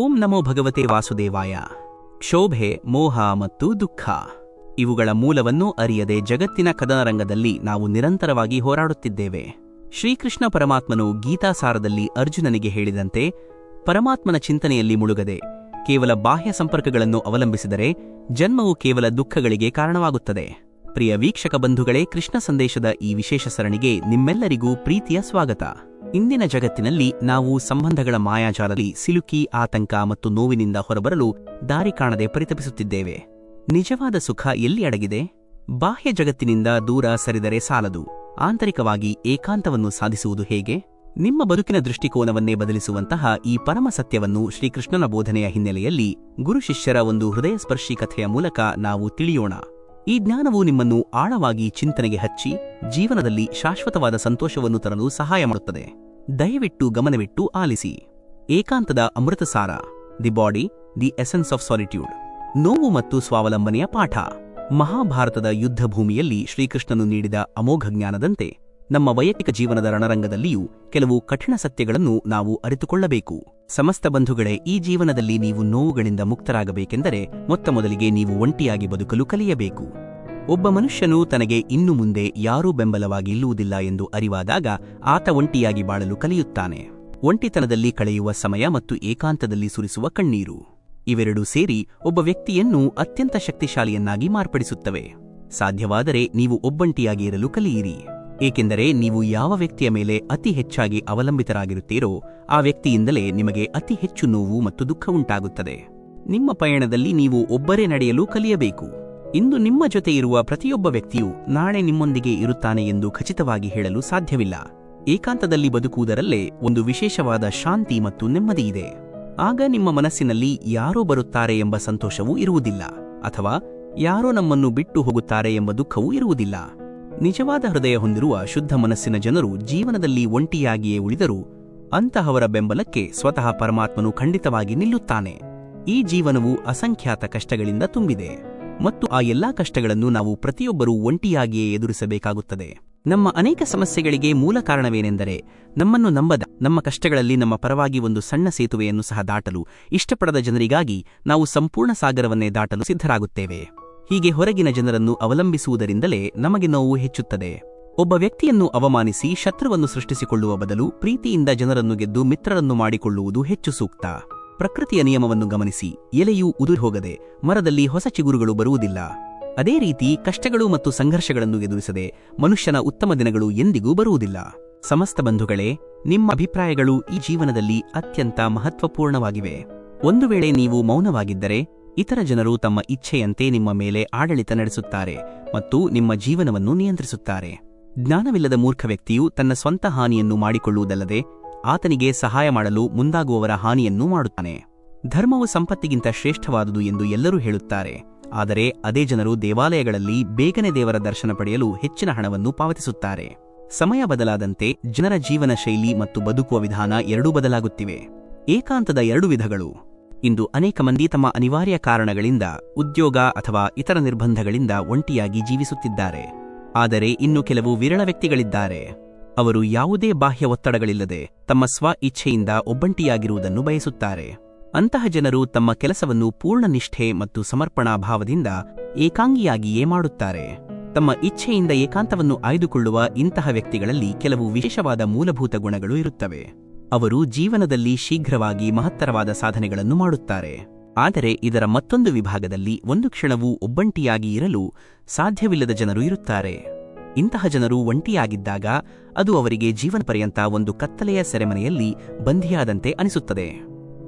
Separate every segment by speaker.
Speaker 1: ಓಂ ನಮೋ ಭಗವತೆ ವಾಸುದೇವಾಯ. ಕ್ಷೋಭೆ, ಮೋಹ ಮತ್ತು ದುಃಖ. ಇವುಗಳ ಮೂಲವನ್ನು ಅರಿಯದೆ ಜಗತ್ತಿನ ಕದನರಂಗದಲ್ಲಿ ನಾವು ನಿರಂತರವಾಗಿ ಹೋರಾಡುತ್ತಿದ್ದೇವೆ. ಶ್ರೀಕೃಷ್ಣ ಪರಮಾತ್ಮನು ಗೀತಾಸಾರದಲ್ಲಿ ಅರ್ಜುನನಿಗೆ ಹೇಳಿದಂತೆ, ಪರಮಾತ್ಮನ ಚಿಂತನೆಯಲ್ಲಿ ಮುಳುಗದೆ, ಕೇವಲ ಬಾಹ್ಯ ಸಂಪರ್ಕಗಳನ್ನು ಅವಲಂಬಿಸಿದರೆ ಜನ್ಮವು ಕೇವಲ ದುಃಖಗಳಿಗೆ ಕಾರಣವಾಗುತ್ತದೆ. ಪ್ರಿಯ ವೀಕ್ಷಕ ಬಂಧುಗಳೇ, ಕೃಷ್ಣ ಸಂದೇಶದ ಈ ವಿಶೇಷ ಸರಣಿಗೆ ನಿಮ್ಮೆಲ್ಲರಿಗೂ ಪ್ರೀತಿಯ ಸ್ವಾಗತ. ಇಂದಿನ ಜಗತ್ತಿನಲ್ಲಿ ನಾವು ಸಂಬಂಧಗಳ ಮಾಯಾಜಾಲದಲ್ಲಿ ಸಿಲುಕಿ, ಆತಂಕ ಮತ್ತು ನೋವಿನಿಂದ ಹೊರಬರಲು ದಾರಿ ಕಾಣದೆ ಪರಿತಪಿಸುತ್ತಿದ್ದೇವೆ. ನಿಜವಾದ ಸುಖ ಎಲ್ಲಿ ಅಡಗಿದೆ? ಬಾಹ್ಯ ಜಗತ್ತಿನಿಂದ ದೂರ ಸರಿದರೆ ಸಾಲದು. ಆಂತರಿಕವಾಗಿ ಏಕಾಂತವನ್ನು ಸಾಧಿಸುವುದು ಹೇಗೆ? ನಿಮ್ಮ ಬದುಕಿನ ದೃಷ್ಟಿಕೋನವನ್ನೇ ಬದಲಿಸುವಂತಹ ಈ ಪರಮ ಸತ್ಯವನ್ನು ಶ್ರೀಕೃಷ್ಣನ ಬೋಧನೆಯ ಹಿನ್ನೆಲೆಯಲ್ಲಿ ಗುರು ಶಿಷ್ಯರ ಒಂದು ಹೃದಯಸ್ಪರ್ಶಿ ಕಥೆಯ ಮೂಲಕ ನಾವು ತಿಳಿಯೋಣ. ಈ ಜ್ಞಾನವು ನಿಮ್ಮನ್ನು ಆಳವಾಗಿ ಚಿಂತನೆಗೆ ಹಚ್ಚಿ ಜೀವನದಲ್ಲಿ ಶಾಶ್ವತವಾದ ಸಂತೋಷವನ್ನು ತರಲು ಸಹಾಯ ಮಾಡುತ್ತದೆ. ದಯವಿಟ್ಟು ಗಮನವಿಟ್ಟು ಆಲಿಸಿ. ಏಕಾಂತದ ಅಮೃತಸಾರ, the body, the essence of solitude. ನೋವು ಮತ್ತು ಸ್ವಾವಲಂಬನೆಯ ಪಾಠ. ಮಹಾಭಾರತದ ಯುದ್ಧ ಭೂಮಿಯಲ್ಲಿ ಶ್ರೀಕೃಷ್ಣನು ನೀಡಿದ ಅಮೋಘ ಜ್ಞಾನದಂತೆ ನಮ್ಮ ವೈಯಕ್ತಿಕ ಜೀವನದ ರಣರಂಗದಲ್ಲಿಯೂ ಕೆಲವು ಕಠಿಣ ಸತ್ಯಗಳನ್ನು ನಾವು ಅರಿತುಕೊಳ್ಳಬೇಕು. ಸಮಸ್ತ ಬಂಧುಗಳೇ, ಈ ಜೀವನದಲ್ಲಿ ನೀವು ನೋವುಗಳಿಂದ ಮುಕ್ತರಾಗಬೇಕೆಂದರೆ ಮೊತ್ತ ಮೊದಲಿಗೆ ನೀವು ಒಂಟಿಯಾಗಿ ಬದುಕಲು ಕಲಿಯಬೇಕು. ಒಬ್ಬ ಮನುಷ್ಯನು ತನಗೆ ಇನ್ನು ಮುಂದೆ ಯಾರೂ ಬೆಂಬಲವಾಗಿ ಇಲ್ಲುವುದಿಲ್ಲ ಎಂದು ಅರಿವಾದಾಗ ಆತ ಒಂಟಿಯಾಗಿ ಬಾಳಲು ಕಲಿಯುತ್ತಾನೆ. ಒಂಟಿತನದಲ್ಲಿ ಕಳೆಯುವ ಸಮಯ ಮತ್ತು ಏಕಾಂತದಲ್ಲಿ ಸುರಿಸುವ ಕಣ್ಣೀರು. ಇವೆರಡೂ ಸೇರಿ ಒಬ್ಬ ವ್ಯಕ್ತಿಯನ್ನು ಅತ್ಯಂತ ಶಕ್ತಿಶಾಲಿಯನ್ನಾಗಿ ಮಾರ್ಪಡಿಸುತ್ತವೆ. ಸಾಧ್ಯವಾದರೆ ನೀವು ಒಬ್ಬಂಟಿಯಾಗಿ ಇರಲು ಕಲಿಯಿರಿ. ಏಕೆಂದರೆ ನೀವು ಯಾವ ವ್ಯಕ್ತಿಯ ಮೇಲೆ ಅತಿ ಹೆಚ್ಚಾಗಿ ಅವಲಂಬಿತರಾಗಿರುತ್ತೀರೋ, ಆ ವ್ಯಕ್ತಿಯಿಂದಲೇ ನಿಮಗೆ ಅತಿ ಹೆಚ್ಚು ನೋವು ಮತ್ತು ದುಃಖ ಉಂಟಾಗುತ್ತದೆ. ನಿಮ್ಮ ಪಯಣದಲ್ಲಿ ನೀವು ಒಬ್ಬರೇ ನಡೆಯಲು ಕಲಿಯಬೇಕು. ಇಂದು ನಿಮ್ಮ ಜೊತೆ ಇರುವ ಪ್ರತಿಯೊಬ್ಬ ವ್ಯಕ್ತಿಯು ನಾಳೆ ನಿಮ್ಮೊಂದಿಗೆ ಇರುತ್ತಾನೆ ಎಂದು ಖಚಿತವಾಗಿ ಹೇಳಲು ಸಾಧ್ಯವಿಲ್ಲ. ಏಕಾಂತದಲ್ಲಿ ಬದುಕುವುದರಲ್ಲೇ ಒಂದು ವಿಶೇಷವಾದ ಶಾಂತಿ ಮತ್ತು ನೆಮ್ಮದಿ ಇದೆ. ಆಗ ನಿಮ್ಮ ಮನಸ್ಸಿನಲ್ಲಿ ಯಾರೋ ಬರುತ್ತಾರೆ ಎಂಬ ಸಂತೋಷವೂ ಇರುವುದಿಲ್ಲ, ಅಥವಾ ಯಾರೋ ನಮ್ಮನ್ನು ಬಿಟ್ಟು ಹೋಗುತ್ತಾರೆ ಎಂಬ ದುಃಖವೂ ಇರುವುದಿಲ್ಲ. ನಿಜವಾದ ಹೃದಯ ಹೊಂದಿರುವ ಶುದ್ಧ ಮನಸ್ಸಿನ ಜನರು ಜೀವನದಲ್ಲಿ ಒಂಟಿಯಾಗಿಯೇ ಉಳಿದರು ಅಂತಹವರ ಬೆಂಬಲಕ್ಕೆ ಸ್ವತಃ ಪರಮಾತ್ಮನು ಖಂಡಿತವಾಗಿ ನಿಲ್ಲುತ್ತಾನೆ. ಈ ಜೀವನವು ಅಸಂಖ್ಯಾತ ಕಷ್ಟಗಳಿಂದ ತುಂಬಿದೆ. ಮತ್ತು ಆ ಎಲ್ಲಾ ಕಷ್ಟಗಳನ್ನು ನಾವು ಪ್ರತಿಯೊಬ್ಬರೂ ಒಂಟಿಯಾಗಿಯೇ ಎದುರಿಸಬೇಕಾಗುತ್ತದೆ. ನಮ್ಮ ಅನೇಕ ಸಮಸ್ಯೆಗಳಿಗೆ ಮೂಲ ಕಾರಣವೇನೆಂದರೆ ನಮ್ಮನ್ನು ನಂಬದ, ನಮ್ಮ ಕಷ್ಟಗಳಲ್ಲಿ ನಮ್ಮ ಪರವಾಗಿ ಒಂದು ಸಣ್ಣ ಸೇತುವೆಯನ್ನು ಸಹ ದಾಟಲು, ಇಷ್ಟಪಡದ ಜನರಿಗಾಗಿ ನಾವು ಸಂಪೂರ್ಣ ಸಾಗರವನ್ನೇ ದಾಟಲು ಸಿದ್ಧರಾಗುತ್ತೇವೆ. ಹೀಗೆ ಹೊರಗಿನ ಜನರನ್ನು ಅವಲಂಬಿಸುವುದರಿಂದಲೇ ನಮಗೆ ನೋವು ಹೆಚ್ಚುತ್ತದೆ. ಒಬ್ಬ ವ್ಯಕ್ತಿಯನ್ನು ಅವಮಾನಿಸಿ ಶತ್ರುವನ್ನು ಸೃಷ್ಟಿಸಿಕೊಳ್ಳುವ ಬದಲು ಪ್ರೀತಿಯಿಂದ ಜನರನ್ನು ಗೆದ್ದು ಮಿತ್ರರನ್ನು ಮಾಡಿಕೊಳ್ಳುವುದು ಹೆಚ್ಚು ಸೂಕ್ತ. ಪ್ರಕೃತಿಯ ನಿಯಮವನ್ನು ಗಮನಿಸಿ, ಎಲೆಯೂ ಉದುರಿ ಹೋಗದೆ ಮರದಲ್ಲಿ ಹೊಸ ಚಿಗುರುಗಳು ಬರುವುದಿಲ್ಲ. ಅದೇ ರೀತಿ ಕಷ್ಟಗಳು ಮತ್ತು ಸಂಘರ್ಷಗಳನ್ನು ಎದುರಿಸದೆ ಮನುಷ್ಯನ ಉತ್ತಮ ದಿನಗಳು ಎಂದಿಗೂ ಬರುವುದಿಲ್ಲ. ಸಮಸ್ತ ಬಂಧುಗಳೇ, ನಿಮ್ಮ ಅಭಿಪ್ರಾಯಗಳು ಈ ಜೀವನದಲ್ಲಿ ಅತ್ಯಂತ ಮಹತ್ವಪೂರ್ಣವಾಗಿವೆ. ಒಂದು ವೇಳೆ ನೀವು ಮೌನವಾಗಿದ್ದರೆ ಇತರ ಜನರು ತಮ್ಮ ಇಚ್ಛೆಯಂತೆ ನಿಮ್ಮ ಮೇಲೆ ಆಡಳಿತ ನಡೆಸುತ್ತಾರೆ ಮತ್ತು ನಿಮ್ಮ ಜೀವನವನ್ನು ನಿಯಂತ್ರಿಸುತ್ತಾರೆ. ಜ್ಞಾನವಿಲ್ಲದ ಮೂರ್ಖ ವ್ಯಕ್ತಿಯು ತನ್ನ ಸ್ವಂತ ಹಾನಿಯನ್ನು ಮಾಡಿಕೊಳ್ಳುವುದಲ್ಲದೆ ಆತನಿಗೆ ಸಹಾಯ ಮಾಡಲು ಮುಂದಾಗುವವರ ಹಾನಿಯನ್ನೂ ಮಾಡುತ್ತಾನೆ. ಧರ್ಮವು ಸಂಪತ್ತಿಗಿಂತ ಶ್ರೇಷ್ಠವಾದುದು ಎಂದು ಎಲ್ಲರೂ ಹೇಳುತ್ತಾರೆ. ಆದರೆ ಅದೇ ಜನರು ದೇವಾಲಯಗಳಲ್ಲಿ ಬೇಗನೆ ದೇವರ ದರ್ಶನ ಪಡೆಯಲು ಹೆಚ್ಚಿನ ಹಣವನ್ನು ಪಾವತಿಸುತ್ತಾರೆ. ಸಮಯ ಬದಲಾದಂತೆ ಜನರ ಜೀವನ ಶೈಲಿ ಮತ್ತು ಬದುಕುವ ವಿಧಾನ ಎರಡೂ ಬದಲಾಗುತ್ತಿವೆ. ಏಕಾಂತದ ಎರಡು ವಿಧಗಳು. ಇಂದು ಅನೇಕ ಮಂದಿ ತಮ್ಮ ಅನಿವಾರ್ಯ ಕಾರಣಗಳಿಂದ ಉದ್ಯೋಗ ಅಥವಾ ಇತರ ನಿರ್ಬಂಧಗಳಿಂದ ಒಂಟಿಯಾಗಿ ಜೀವಿಸುತ್ತಿದ್ದಾರೆ. ಆದರೆ ಇನ್ನು ಕೆಲವು ವಿರಳ ವ್ಯಕ್ತಿಗಳಿದ್ದಾರೆ. ಅವರು ಯಾವುದೇ ಬಾಹ್ಯ ಒತ್ತಡಗಳಿಲ್ಲದೆ ತಮ್ಮ ಸ್ವ ಇಚ್ಛೆಯಿಂದ ಒಬ್ಬಂಟಿಯಾಗಿರುವುದನ್ನು ಬಯಸುತ್ತಾರೆ. ಅಂತಹ ಜನರು ತಮ್ಮ ಕೆಲಸವನ್ನು ಪೂರ್ಣ ನಿಷ್ಠೆ ಮತ್ತು ಸಮರ್ಪಣಾ ಭಾವದಿಂದ ಏಕಾಂಗಿಯಾಗಿಯೇ ಮಾಡುತ್ತಾರೆ. ತಮ್ಮ ಇಚ್ಛೆಯಿಂದ ಏಕಾಂತವನ್ನು ಆಯ್ದುಕೊಳ್ಳುವ ಇಂತಹ ವ್ಯಕ್ತಿಗಳಲ್ಲಿ ಕೆಲವು ವಿಶೇಷವಾದ ಮೂಲಭೂತ ಗುಣಗಳು ಇರುತ್ತವೆ. ಅವರು ಜೀವನದಲ್ಲಿ ಶೀಘ್ರವಾಗಿ ಮಹತ್ತರವಾದ ಸಾಧನೆಗಳನ್ನು ಮಾಡುತ್ತಾರೆ. ಆದರೆ ಇದರ ಮತ್ತೊಂದು ವಿಭಾಗದಲ್ಲಿ ಒಂದು ಕ್ಷಣವೂ ಒಬ್ಬಂಟಿಯಾಗಿ ಇರಲು ಸಾಧ್ಯವಿಲ್ಲದ ಜನರು ಇರುತ್ತಾರೆ. ಇಂತಹ ಜನರು ಒಂಟಿಯಾಗಿದ್ದಾಗ ಅದು ಅವರಿಗೆ ಜೀವನ ಪರ್ಯಂತ ಒಂದು ಕತ್ತಲೆಯ ಸೆರೆಮನೆಯಲ್ಲಿ ಬಂಧಿಯಾದಂತೆ ಅನಿಸುತ್ತದೆ.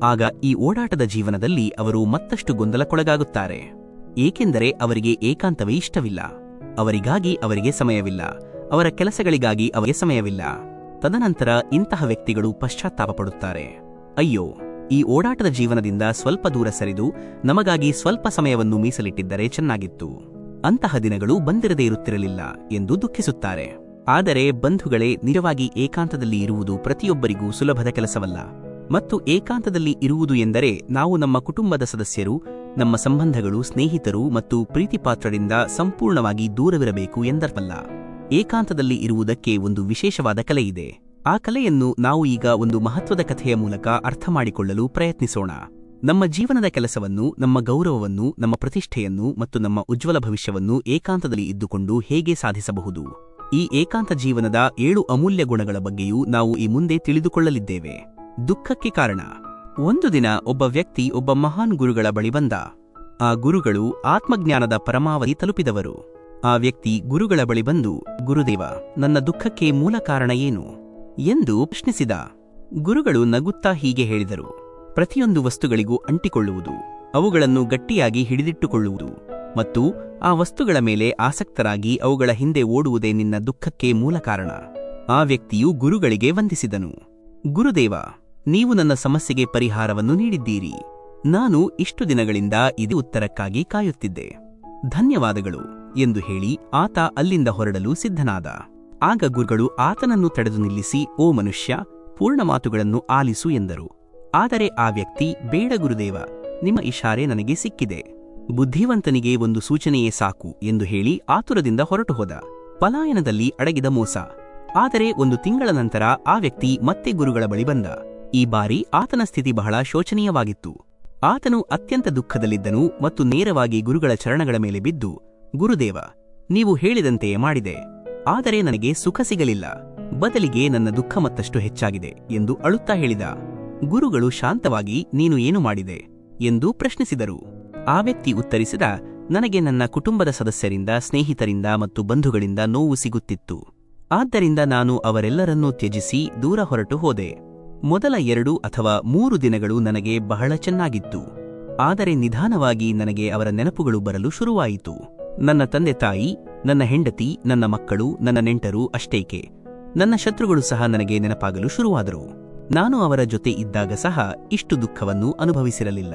Speaker 1: ಆಗ ಈ ಓಡಾಟದ ಜೀವನದಲ್ಲಿ ಅವರು ಮತ್ತಷ್ಟು ಗೊಂದಲಕ್ಕೊಳಗಾಗುತ್ತಾರೆ. ಏಕೆಂದರೆ ಅವರಿಗೆ ಏಕಾಂತವೇ ಇಷ್ಟವಿಲ್ಲ. ಅವರಿಗಾಗಿ ಅವರಿಗೆ ಸಮಯವಿಲ್ಲ. ಅವರ ಕೆಲಸಗಳಿಗಾಗಿ ಅವರಿಗೆ ಸಮಯವಿಲ್ಲ. ತದನಂತರ ಇಂತಹ ವ್ಯಕ್ತಿಗಳು ಪಶ್ಚಾತ್ತಾಪ ಪಡುತ್ತಾರೆ. ಅಯ್ಯೋ, ಈ ಓಡಾಟದ ಜೀವನದಿಂದ ಸ್ವಲ್ಪ ದೂರ ಸರಿದು ನಮಗಾಗಿ ಸ್ವಲ್ಪ ಸಮಯವನ್ನು ಮೀಸಲಿಟ್ಟಿದ್ದರೆ ಚೆನ್ನಾಗಿತ್ತು. ಅಂತಹ ದಿನಗಳು ಬಂದಿರದೇ ಇರುತ್ತಿರಲಿಲ್ಲ ಎಂದು ದುಃಖಿಸುತ್ತಾರೆ. ಆದರೆ ಬಂಧುಗಳೇ ನಿಜವಾಗಿ ಏಕಾಂತದಲ್ಲಿ ಇರುವುದು ಪ್ರತಿಯೊಬ್ಬರಿಗೂ ಸುಲಭದ ಕೆಲಸವಲ್ಲ. ಮತ್ತು ಏಕಾಂತದಲ್ಲಿ ಇರುವುದು ಎಂದರೆ ನಾವು ನಮ್ಮ ಕುಟುಂಬದ ಸದಸ್ಯರು, ನಮ್ಮ ಸಂಬಂಧಗಳು, ಸ್ನೇಹಿತರು ಮತ್ತು ಪ್ರೀತಿಪಾತ್ರರಿಂದ ಸಂಪೂರ್ಣವಾಗಿ ದೂರವಿರಬೇಕು ಎಂದರ್ಥವಲ್ಲ. ಏಕಾಂತದಲ್ಲಿ ಇರುವುದಕ್ಕೆ ಒಂದು ವಿಶೇಷವಾದ ಕಲೆಯಿದೆ ಆ ಕಲೆಯನ್ನು ನಾವು ಈಗ ಒಂದು ಮಹತ್ವದ ಕಥೆಯ ಮೂಲಕ ಅರ್ಥ ಮಾಡಿಕೊಳ್ಳಲು ಪ್ರಯತ್ನಿಸೋಣ. ನಮ್ಮ ಜೀವನದ ಕೆಲಸವನ್ನು, ನಮ್ಮ ಗೌರವವನ್ನು, ನಮ್ಮ ಪ್ರತಿಷ್ಠೆಯನ್ನು ಮತ್ತು ನಮ್ಮ ಉಜ್ವಲ ಭವಿಷ್ಯವನ್ನು ಏಕಾಂತದಲ್ಲಿ ಇದ್ದುಕೊಂಡು ಹೇಗೆ ಸಾಧಿಸಬಹುದು? ಈ ಏಕಾಂತ ಜೀವನದ ಏಳು ಅಮೂಲ್ಯ ಗುಣಗಳ ಬಗ್ಗೆಯೂ ನಾವು ಈ ಮುಂದೆ ತಿಳಿದುಕೊಳ್ಳಲಿದ್ದೇವೆ. ದುಃಖಕ್ಕೆ ಕಾರಣ. ಒಂದು ದಿನ ಒಬ್ಬ ವ್ಯಕ್ತಿ ಒಬ್ಬ ಮಹಾನ್ ಗುರುಗಳ ಬಳಿ ಬಂದ. ಆ ಗುರುಗಳು ಆತ್ಮಜ್ಞಾನದ ಪರಮಾವಧಿ ತಲುಪಿದವರು. ಆ ವ್ಯಕ್ತಿ ಗುರುಗಳ ಬಳಿ ಬಂದು, ಗುರುದೇವ, ನನ್ನ ದುಃಖಕ್ಕೆ ಮೂಲ ಕಾರಣ ಏನು? ಎಂದು ಪ್ರಶ್ನಿಸಿದ. ಗುರುಗಳು ನಗುತ್ತಾ ಹೀಗೆ ಹೇಳಿದರು, ಪ್ರತಿಯೊಂದು ವಸ್ತುಗಳಿಗೂ ಅಂಟಿಕೊಳ್ಳುವುದು, ಅವುಗಳನ್ನು ಗಟ್ಟಿಯಾಗಿ ಹಿಡಿದಿಟ್ಟುಕೊಳ್ಳುವುದು ಮತ್ತು ಆ ವಸ್ತುಗಳ ಮೇಲೆ ಆಸಕ್ತರಾಗಿ ಅವುಗಳ ಹಿಂದೆ ಓಡುವುದೇ ನಿನ್ನ ದುಃಖಕ್ಕೆ ಮೂಲ ಕಾರಣ. ಆ ವ್ಯಕ್ತಿಯು ಗುರುಗಳಿಗೆ ವಂದಿಸಿದನು, ಗುರುದೇವ, ನೀವು ನನ್ನ ಸಮಸ್ಯೆಗೆ ಪರಿಹಾರವನ್ನು ನೀಡಿದ್ದೀರಿ. ನಾನು ಇಷ್ಟು ದಿನಗಳಿಂದ ಇದೇ ಉತ್ತರಕ್ಕಾಗಿ ಕಾಯುತ್ತಿದ್ದೆ. ಧನ್ಯವಾದಗಳು. ಎಂದು ಹೇಳಿ ಆತ ಅಲ್ಲಿಂದ ಹೊರಡಲು ಸಿದ್ಧನಾದ. ಆಗ ಗುರುಗಳು ಆತನನ್ನು ತಡೆದು ನಿಲ್ಲಿಸಿ, ಓ ಮನುಷ್ಯ, ಪೂರ್ಣ ಮಾತುಗಳನ್ನು ಆಲಿಸು ಎಂದರು. ಆದರೆ ಆ ವ್ಯಕ್ತಿ, ಬೇಡ ಗುರುದೇವ, ನಿಮ್ಮ ಇಶಾರೆ ನನಗೆ ಸಿಕ್ಕಿದೆ. ಬುದ್ಧಿವಂತನಿಗೆ ಒಂದು ಸೂಚನೆಯೇ ಸಾಕು ಎಂದು ಹೇಳಿ ಆತುರದಿಂದ ಹೊರಟು ಹೋದ. ಪಲಾಯನದಲ್ಲಿ ಅಡಗಿದ ಮೋಸ. ಆದರೆ ಒಂದು ತಿಂಗಳ ನಂತರ ಆ ವ್ಯಕ್ತಿ ಮತ್ತೆ ಗುರುಗಳ ಬಳಿ ಬಂದ. ಈ ಬಾರಿ ಆತನ ಸ್ಥಿತಿ ಬಹಳ ಶೋಚನೀಯವಾಗಿತ್ತು. ಆತನು ಅತ್ಯಂತ ದುಃಖದಲ್ಲಿದ್ದನು ಮತ್ತು ನೇರವಾಗಿ ಗುರುಗಳ ಚರಣಗಳ ಮೇಲೆ ಬಿದ್ದು ಗುರುದೇವ, ನೀವು ಹೇಳಿದಂತೆಯೇ ಮಾಡಿದೆ. ಆದರೆ ನನಗೆ ಸುಖ ಸಿಗಲಿಲ್ಲ. ಬದಲಿಗೆ ನನ್ನ ದುಃಖ ಮತ್ತಷ್ಟು ಹೆಚ್ಚಾಗಿದೆ ಎಂದು ಅಳುತ್ತಾ ಹೇಳಿದ. ಗುರುಗಳು ಶಾಂತವಾಗಿ, ನೀನು ಏನು ಮಾಡಿದೆ? ಎಂದು ಪ್ರಶ್ನಿಸಿದರು. ಆ ವ್ಯಕ್ತಿ ಉತ್ತರಿಸಿದ, ನನಗೆ ನನ್ನ ಕುಟುಂಬದ ಸದಸ್ಯರಿಂದ, ಸ್ನೇಹಿತರಿಂದ ಮತ್ತು ಬಂಧುಗಳಿಂದ ನೋವು ಸಿಗುತ್ತಿತ್ತು. ಆದ್ದರಿಂದ ನಾನು ಅವರೆಲ್ಲರನ್ನೂ ತ್ಯಜಿಸಿ ದೂರ ಹೊರಟು ಹೋದೆ. ಮೊದಲ ಎರಡು ಅಥವಾ ಮೂರು ದಿನಗಳು ನನಗೆ ಬಹಳ ಚೆನ್ನಾಗಿತ್ತು. ಆದರೆ ನಿಧಾನವಾಗಿ ನನಗೆ ಅವರ ನೆನಪುಗಳು ಬರಲು ಶುರುವಾಯಿತು. ನನ್ನ ತಂದೆ ತಾಯಿ, ನನ್ನ ಹೆಂಡತಿ, ನನ್ನ ಮಕ್ಕಳು, ನನ್ನ ನೆಂಟರು ಅಷ್ಟೇಕೆ. ನನ್ನ ಶತ್ರುಗಳು ಸಹ ನನಗೆ ನೆನಪಾಗಲು ಶುರುವಾದರು. ನಾನು ಅವರ ಜೊತೆ ಇದ್ದಾಗ ಸಹ ಇಷ್ಟು ದುಃಖವನ್ನು ಅನುಭವಿಸಿರಲಿಲ್ಲ.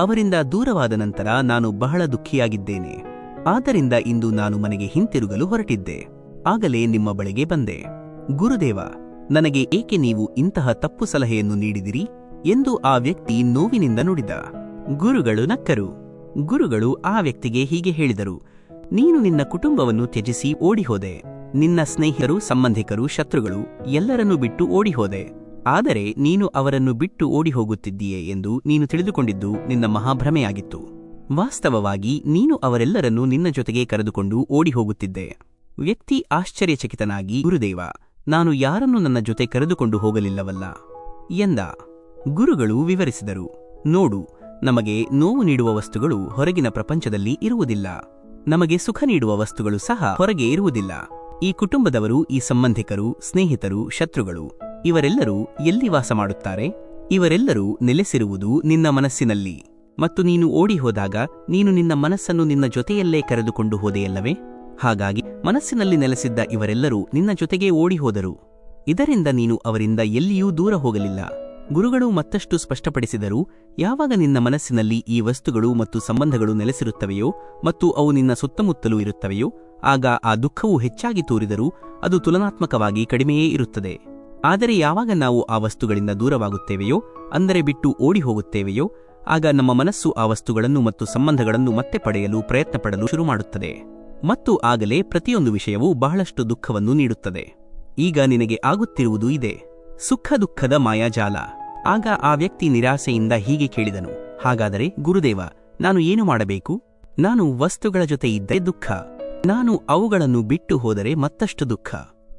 Speaker 1: ಅವರಿಂದ ದೂರವಾದ ನಂತರ ನಾನು ಬಹಳ ದುಃಖಿಯಾಗಿದ್ದೇನೆ. ಆದ್ದರಿಂದ ಇಂದು ನಾನು ಮನೆಗೆ ಹಿಂತಿರುಗಲು ಹೊರಟಿದ್ದೆ. ಆಗಲೇ ನಿಮ್ಮ ಬಳಿಗೆ ಬಂದೆ. ಗುರುದೇವ, ನನಗೆ ಏಕೆ ನೀವು ಇಂತಹ ತಪ್ಪು ಸಲಹೆಯನ್ನು ನೀಡಿದಿರಿ ಎಂದು ಆ ವ್ಯಕ್ತಿ ನೋವಿನಿಂದ ನುಡಿದ. ಗುರುಗಳು ನಕ್ಕರು. ಗುರುಗಳು ಆ ವ್ಯಕ್ತಿಗೆ ಹೀಗೆ ಹೇಳಿದರು, ನೀನು ನಿನ್ನ ಕುಟುಂಬವನ್ನು ತ್ಯಜಿಸಿ ಓಡಿಹೋದೆ. ನಿನ್ನ ಸ್ನೇಹಿತರು, ಸಂಬಂಧಿಕರು, ಶತ್ರುಗಳು ಎಲ್ಲರನ್ನೂ ಬಿಟ್ಟು ಓಡಿಹೋದೆ. ಆದರೆ ನೀನು ಅವರನ್ನು ಬಿಟ್ಟು ಓಡಿ ಹೋಗುತ್ತಿದ್ದೀಯೆ ಎಂದು ನೀನು ತಿಳಿದುಕೊಂಡಿದ್ದು ನಿನ್ನ ಮಹಾಭ್ರಮೆಯಾಗಿತ್ತು. ವಾಸ್ತವವಾಗಿ ನೀನು ಅವರೆಲ್ಲರನ್ನೂ ನಿನ್ನ ಜೊತೆಗೆ ಕರೆದುಕೊಂಡು ಓಡಿ ಹೋಗುತ್ತಿದ್ದೆ ವ್ಯಕ್ತಿ ಆಶ್ಚರ್ಯಚಕಿತನಾಗಿ, ಗುರುದೇವ, ನಾನು ಯಾರನ್ನು ನನ್ನ ಜೊತೆ ಕರೆದುಕೊಂಡು ಹೋಗಲಿಲ್ಲವಲ್ಲ? ಎಂದ. ಗುರುಗಳು ವಿವರಿಸಿದರು, ನೋಡು ನಮಗೆ ನೋವು ನೀಡುವ ವಸ್ತುಗಳು ಹೊರಗಿನ ಪ್ರಪಂಚದಲ್ಲಿ ಇರುವುದಿಲ್ಲ. ನಮಗೆ ಸುಖ ನೀಡುವ ವಸ್ತುಗಳು ಸಹ ಹೊರಗೆ ಇರುವುದಿಲ್ಲ. ಈ ಕುಟುಂಬದವರು, ಈ ಸಂಬಂಧಿಕರು, ಸ್ನೇಹಿತರು, ಶತ್ರುಗಳು, ಇವರೆಲ್ಲರೂ ಎಲ್ಲಿ ವಾಸ ಮಾಡುತ್ತಾರೆ? ಇವರೆಲ್ಲರೂ ನೆಲೆಸಿರುವುದು ನಿನ್ನ ಮನಸ್ಸಿನಲ್ಲಿ. ಮತ್ತು ನೀನು ಓಡಿ ಹೋದಾಗ ನೀನು ನಿನ್ನ ಮನಸ್ಸನ್ನು ನಿನ್ನ ಜೊತೆಯಲ್ಲೇ ಕರೆದುಕೊಂಡು ಹೋದೆಯಲ್ಲವೇ ಹಾಗಾಗಿ ಮನಸ್ಸಿನಲ್ಲಿ ನೆಲೆಸಿದ್ದ ಇವರೆಲ್ಲರೂ ನಿನ್ನ ಜೊತೆಗೇ ಓಡಿ ಹೋದರು. ಇದರಿಂದ ನೀನು ಅವರಿಂದ ಎಲ್ಲಿಯೂ ದೂರ ಹೋಗಲಿಲ್ಲ. ಗುರುಗಳು ಮತ್ತಷ್ಟು ಸ್ಪಷ್ಟಪಡಿಸಿದರು, ಯಾವಾಗ ನಿನ್ನ ಮನಸ್ಸಿನಲ್ಲಿ ಈ ವಸ್ತುಗಳು ಮತ್ತು ಸಂಬಂಧಗಳು ನೆಲೆಸಿರುತ್ತವೆಯೋ ಮತ್ತು ಅವು ನಿನ್ನ ಸುತ್ತಮುತ್ತಲೂ ಇರುತ್ತವೆಯೋ, ಆಗ ಆ ದುಃಖವು ಹೆಚ್ಚಾಗಿ ತೋರಿದರೂ ಅದು ತುಲನಾತ್ಮಕವಾಗಿ ಕಡಿಮೆಯೇ ಇರುತ್ತದೆ. ಆದರೆ ಯಾವಾಗ ನಾವು ಆ ವಸ್ತುಗಳಿಂದ ದೂರವಾಗುತ್ತೇವೆಯೋ, ಅಂದರೆ ಬಿಟ್ಟು ಓಡಿ ಹೋಗುತ್ತೇವೆಯೋ, ಆಗ ನಮ್ಮ ಮನಸ್ಸು ಆ ವಸ್ತುಗಳನ್ನು ಮತ್ತು ಸಂಬಂಧಗಳನ್ನು ಮತ್ತೆ ಪಡೆಯಲು ಪ್ರಯತ್ನಪಡಲು ಶುರುಮಾಡುತ್ತದೆ. ಮತ್ತು ಆಗಲೇ ಪ್ರತಿಯೊಂದು ವಿಷಯವೂ ಬಹಳಷ್ಟು ದುಃಖವನ್ನು ನೀಡುತ್ತದೆ. ಈಗ ನಿನಗೆ ಆಗುತ್ತಿರುವುದು ಇದೆ. ಸುಖ ದುಃಖದ ಮಾಯಾಜಾಲ. ಆಗ ಆ ವ್ಯಕ್ತಿ ನಿರಾಸೆಯಿಂದ ಹೀಗೆ ಕೇಳಿದನು, ಹಾಗಾದರೆ, ಗುರುದೇವ, ನಾನು ಏನು ಮಾಡಬೇಕು? ನಾನು ವಸ್ತುಗಳ ಜೊತೆ ಇದ್ದರೆ ದುಃಖ. ನಾನು ಅವುಗಳನ್ನು ಬಿಟ್ಟು ಹೋದರೆ ಮತ್ತಷ್ಟು ದುಃಖ.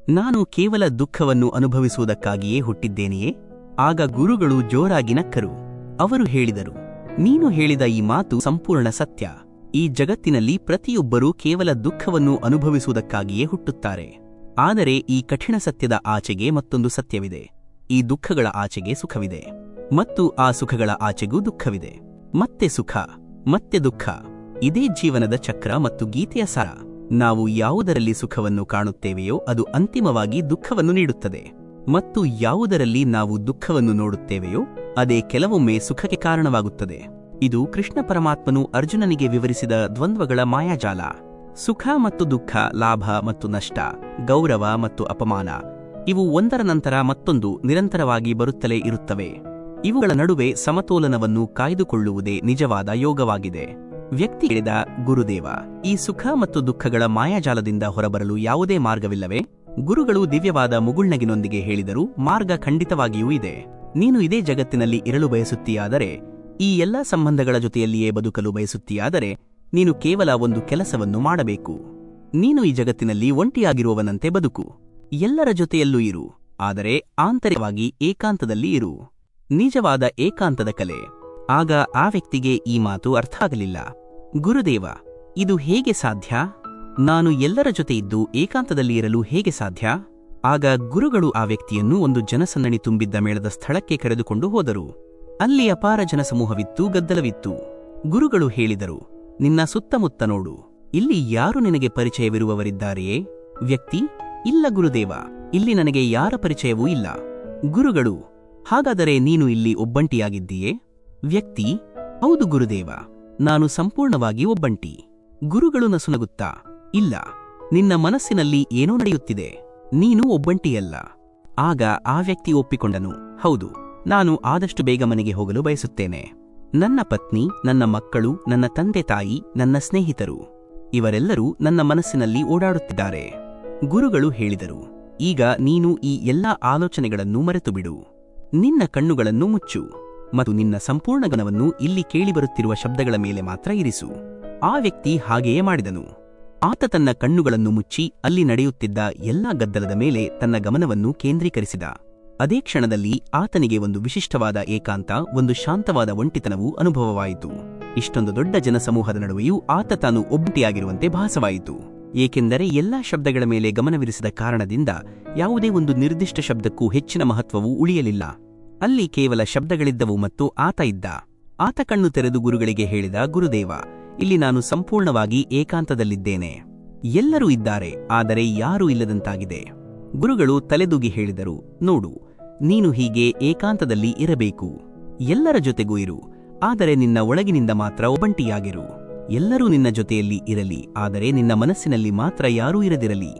Speaker 1: ನಾನು ಕೇವಲ ದುಃಖವನ್ನು ಅನುಭವಿಸುವುದಕ್ಕಾಗಿಯೇ ಹುಟ್ಟಿದ್ದೇನೆಯೇ? ಆಗ ಗುರುಗಳು ಜೋರಾಗಿ ನಕ್ಕರು. ಅವರು ಹೇಳಿದರು, ನೀನು ಹೇಳಿದ ಈ ಮಾತು ಸಂಪೂರ್ಣ ಸತ್ಯ. ಈ ಜಗತ್ತಿನಲ್ಲಿ ಪ್ರತಿಯೊಬ್ಬರೂ ಕೇವಲ ದುಃಖವನ್ನು ಅನುಭವಿಸುವುದಕ್ಕಾಗಿಯೇ ಹುಟ್ಟುತ್ತಾರೆ. ಆದರೆ ಈ ಕಠಿಣ ಸತ್ಯದ ಆಚೆಗೆ ಮತ್ತೊಂದು ಸತ್ಯವಿದೆ. ಈ ದುಃಖಗಳ ಆಚೆಗೆ ಸುಖವಿದೆ. ಮತ್ತು ಆ ಸುಖಗಳ ಆಚೆಗೂ ದುಃಖವಿದೆ. ಮತ್ತೆ ಸುಖ, ಮತ್ತೆ ದುಃಖ. ಇದೇ ಜೀವನದ ಚಕ್ರ ಮತ್ತು ಗೀತೆಯ ಸಾರ. ನಾವು ಯಾವುದರಲ್ಲಿ ಸುಖವನ್ನು ಕಾಣುತ್ತೇವೆಯೋ ಅದು ಅಂತಿಮವಾಗಿ ದುಃಖವನ್ನು ನೀಡುತ್ತದೆ. ಮತ್ತು ಯಾವುದರಲ್ಲಿ ನಾವು ದುಃಖವನ್ನು ನೋಡುತ್ತೇವೆಯೋ ಅದೇ ಕೆಲವೊಮ್ಮೆ ಸುಖಕ್ಕೆ ಕಾರಣವಾಗುತ್ತದೆ. ಇದು ಕೃಷ್ಣ ಪರಮಾತ್ಮನು ಅರ್ಜುನನಿಗೆ ವಿವರಿಸಿದ ದ್ವಂದ್ವಗಳ ಮಾಯಾಜಾಲ. ಸುಖ ಮತ್ತು ದುಃಖ, ಲಾಭ ಮತ್ತು ನಷ್ಟ, ಗೌರವ ಮತ್ತು ಅಪಮಾನ ಇವು ಒಂದರ ನಂತರ ಮತ್ತೊಂದು ನಿರಂತರವಾಗಿ ಬರುತ್ತಲೇ ಇರುತ್ತವೆ. ಇವುಗಳ ನಡುವೆ ಸಮತೋಲನವನ್ನು ಕಾಯ್ದುಕೊಳ್ಳುವುದೇ ನಿಜವಾದ ಯೋಗವಾಗಿದೆ. ವ್ಯಕ್ತಿ ಹೇಳಿದ, ಗುರುದೇವ, ಈ ಸುಖ ಮತ್ತು ದುಃಖಗಳ ಮಾಯಾಜಾಲದಿಂದ ಹೊರಬರಲು ಯಾವುದೇ ಮಾರ್ಗವಿಲ್ಲವೇ? ಗುರುಗಳು ದಿವ್ಯವಾದ ಮುಗುಳ್ನಗಿನೊಂದಿಗೆ ಹೇಳಿದರು, ಮಾರ್ಗ ಖಂಡಿತವಾಗಿಯೂ ಇದೆ. ನೀನು ಇದೇ ಜಗತ್ತಿನಲ್ಲಿ ಇರಲು ಬಯಸುತ್ತೀಯಾದರೆ, ಈ ಎಲ್ಲ ಸಂಬಂಧಗಳ ಜೊತೆಯಲ್ಲಿಯೇ ಬದುಕಲು ಬಯಸುತ್ತೀಯಾದರೆ, ನೀನು ಕೇವಲ ಒಂದು ಕೆಲಸವನ್ನು ಮಾಡಬೇಕು. ನೀನು ಈ ಜಗತ್ತಿನಲ್ಲಿ ಒಂಟಿಯಾಗಿರುವವನಂತೆ ಬದುಕು. ಎಲ್ಲರ ಜೊತೆಯಲ್ಲೂ ಇರು, ಆದರೆ ಆಂತರಿಕವಾಗಿ ಏಕಾಂತದಲ್ಲಿ ಇರು. ನಿಜವಾದ ಏಕಾಂತದ ಕಲೆ. ಆಗ ಆ ವ್ಯಕ್ತಿಗೆ ಈ ಮಾತು ಅರ್ಥ ಆಗಲಿಲ್ಲ ಗುರುದೇವ, ಇದು ಹೇಗೆ ಸಾಧ್ಯ? ನಾನು ಎಲ್ಲರ ಜೊತೆ ಇದ್ದು ಏಕಾಂತದಲ್ಲಿ ಇರಲು ಹೇಗೆ ಸಾಧ್ಯ? ಆಗ ಗುರುಗಳು ಆ ವ್ಯಕ್ತಿಯನ್ನು ಒಂದು ಜನಸನ್ನಣಿ ತುಂಬಿದ್ದ ಮೇಳದ ಸ್ಥಳಕ್ಕೆ ಕರೆದುಕೊಂಡು ಹೋದರು. ಅಲ್ಲಿ ಅಪಾರ ಜನಸಮೂಹವಿತ್ತು, ಗದ್ದಲವಿತ್ತು. ಗುರುಗಳು ಹೇಳಿದರು, ನಿನ್ನ ಸುತ್ತಮುತ್ತ ನೋಡು, ಇಲ್ಲಿ ಯಾರು ನಿನಗೆ ಪರಿಚಯವಿರುವವರಿದ್ದಾರೆಯೇ? ವ್ಯಕ್ತಿ ಇಲ್ಲ ಗುರುದೇವ, ಇಲ್ಲಿ ನನಗೆ ಯಾರ ಪರಿಚಯವೂ ಇಲ್ಲ. ಗುರುಗಳು, ಹಾಗಾದರೆ ನೀನು ಇಲ್ಲಿ ಒಬ್ಬಂಟಿಯಾಗಿದ್ದೀಯೇ? ವ್ಯಕ್ತಿ, ಹೌದು ಗುರುದೇವ, ನಾನು ಸಂಪೂರ್ಣವಾಗಿ ಒಬ್ಬಂಟಿ. ಗುರುಗಳು ನಸುನಗುತ್ತಾ, ಇಲ್ಲ, ನಿನ್ನ ಮನಸ್ಸಿನಲ್ಲಿ ಏನೋ ನಡೆಯುತ್ತಿದೆ, ನೀನು ಒಬ್ಬಂಟಿಯಲ್ಲ. ಆಗ ಆ ವ್ಯಕ್ತಿ ಒಪ್ಪಿಕೊಂಡನು, ಹೌದು, ನಾನು ಆದಷ್ಟು ಬೇಗ ಮನೆಗೆ ಹೋಗಲು ಬಯಸುತ್ತೇನೆ. ನನ್ನ ಪತ್ನಿ, ನನ್ನ ಮಕ್ಕಳು, ನನ್ನ ತಂದೆ ತಾಯಿ, ನನ್ನ ಸ್ನೇಹಿತರು, ಇವರೆಲ್ಲರೂ ನನ್ನ ಮನಸ್ಸಿನಲ್ಲಿ ಓಡಾಡುತ್ತಿದ್ದಾರೆ. ಗುರುಗಳು ಹೇಳಿದರು, ಈಗ ನೀನು ಈ ಎಲ್ಲಾ ಆಲೋಚನೆಗಳನ್ನು ಮರೆತುಬಿಡು. ನಿನ್ನ ಕಣ್ಣುಗಳನ್ನು ಮುಚ್ಚು ಮತ್ತು ನಿನ್ನ ಸಂಪೂರ್ಣ ಗಮನವನ್ನು ಇಲ್ಲಿ ಕೇಳಿಬರುತ್ತಿರುವ ಶಬ್ದಗಳ ಮೇಲೆ ಮಾತ್ರ ಇರಿಸು. ಆ ವ್ಯಕ್ತಿ ಹಾಗೆಯೇ ಮಾಡಿದನು. ಆತ ತನ್ನ ಕಣ್ಣುಗಳನ್ನು ಮುಚ್ಚಿ ಅಲ್ಲಿ ನಡೆಯುತ್ತಿದ್ದ ಎಲ್ಲಾ ಗದ್ದಲದ ಮೇಲೆ ತನ್ನ ಗಮನವನ್ನು ಕೇಂದ್ರೀಕರಿಸಿದ. ಅದೇ ಕ್ಷಣದಲ್ಲಿ ಆತನಿಗೆ ಒಂದು ವಿಶಿಷ್ಟವಾದ ಏಕಾಂತ, ಒಂದು ಶಾಂತವಾದ ಒಂಟಿತನವು ಅನುಭವವಾಯಿತು. ಇಷ್ಟೊಂದು ದೊಡ್ಡ ಜನಸಮೂಹದ ನಡುವೆಯೂ ಆತ ತಾನು ಒಬ್ಬಟಿಯಾಗಿರುವಂತೆ ಭಾಸವಾಯಿತು. ಏಕೆಂದರೆ ಎಲ್ಲಾ ಶಬ್ದಗಳ ಮೇಲೆ ಗಮನವಿರಿಸಿದ ಕಾರಣದಿಂದ ಯಾವುದೇ ಒಂದು ನಿರ್ದಿಷ್ಟ ಶಬ್ದಕ್ಕೂ ಹೆಚ್ಚಿನ ಮಹತ್ವವು ಉಳಿಯಲಿಲ್ಲ. ಅಲ್ಲಿ ಕೇವಲ ಶಬ್ದಗಳಿದ್ದವು ಮತ್ತು ಆತ ಇದ್ದ. ಆತ ಕಣ್ಣು ತೆರೆದು ಗುರುಗಳಿಗೆ ಹೇಳಿದ, ಗುರುದೇವ, ಇಲ್ಲಿ ನಾನು ಸಂಪೂರ್ಣವಾಗಿ ಏಕಾಂತದಲ್ಲಿದ್ದೇನೆ. ಎಲ್ಲರೂ ಇದ್ದಾರೆ, ಆದರೆ ಯಾರೂ ಇಲ್ಲದಂತಾಗಿದೆ. ಗುರುಗಳು ತಲೆದೂಗಿ ಹೇಳಿದರು, ನೋಡು, ನೀನು ಹೀಗೆ ಏಕಾಂತದಲ್ಲಿ ಇರಬೇಕು. ಎಲ್ಲರ ಜೊತೆಗೂ ಇರು, ಆದರೆ ನಿನ್ನ ಒಳಗಿನಿಂದ ಮಾತ್ರ ಒಬ್ಬಂಟಿಯಾಗಿರು. ಎಲ್ಲರೂ ನಿನ್ನ ಜೊತೆಯಲ್ಲಿ ಇರಲಿ, ಆದರೆ ನಿನ್ನ ಮನಸ್ಸಿನಲ್ಲಿ ಮಾತ್ರ ಯಾರೂ ಇರದಿರಲಿ.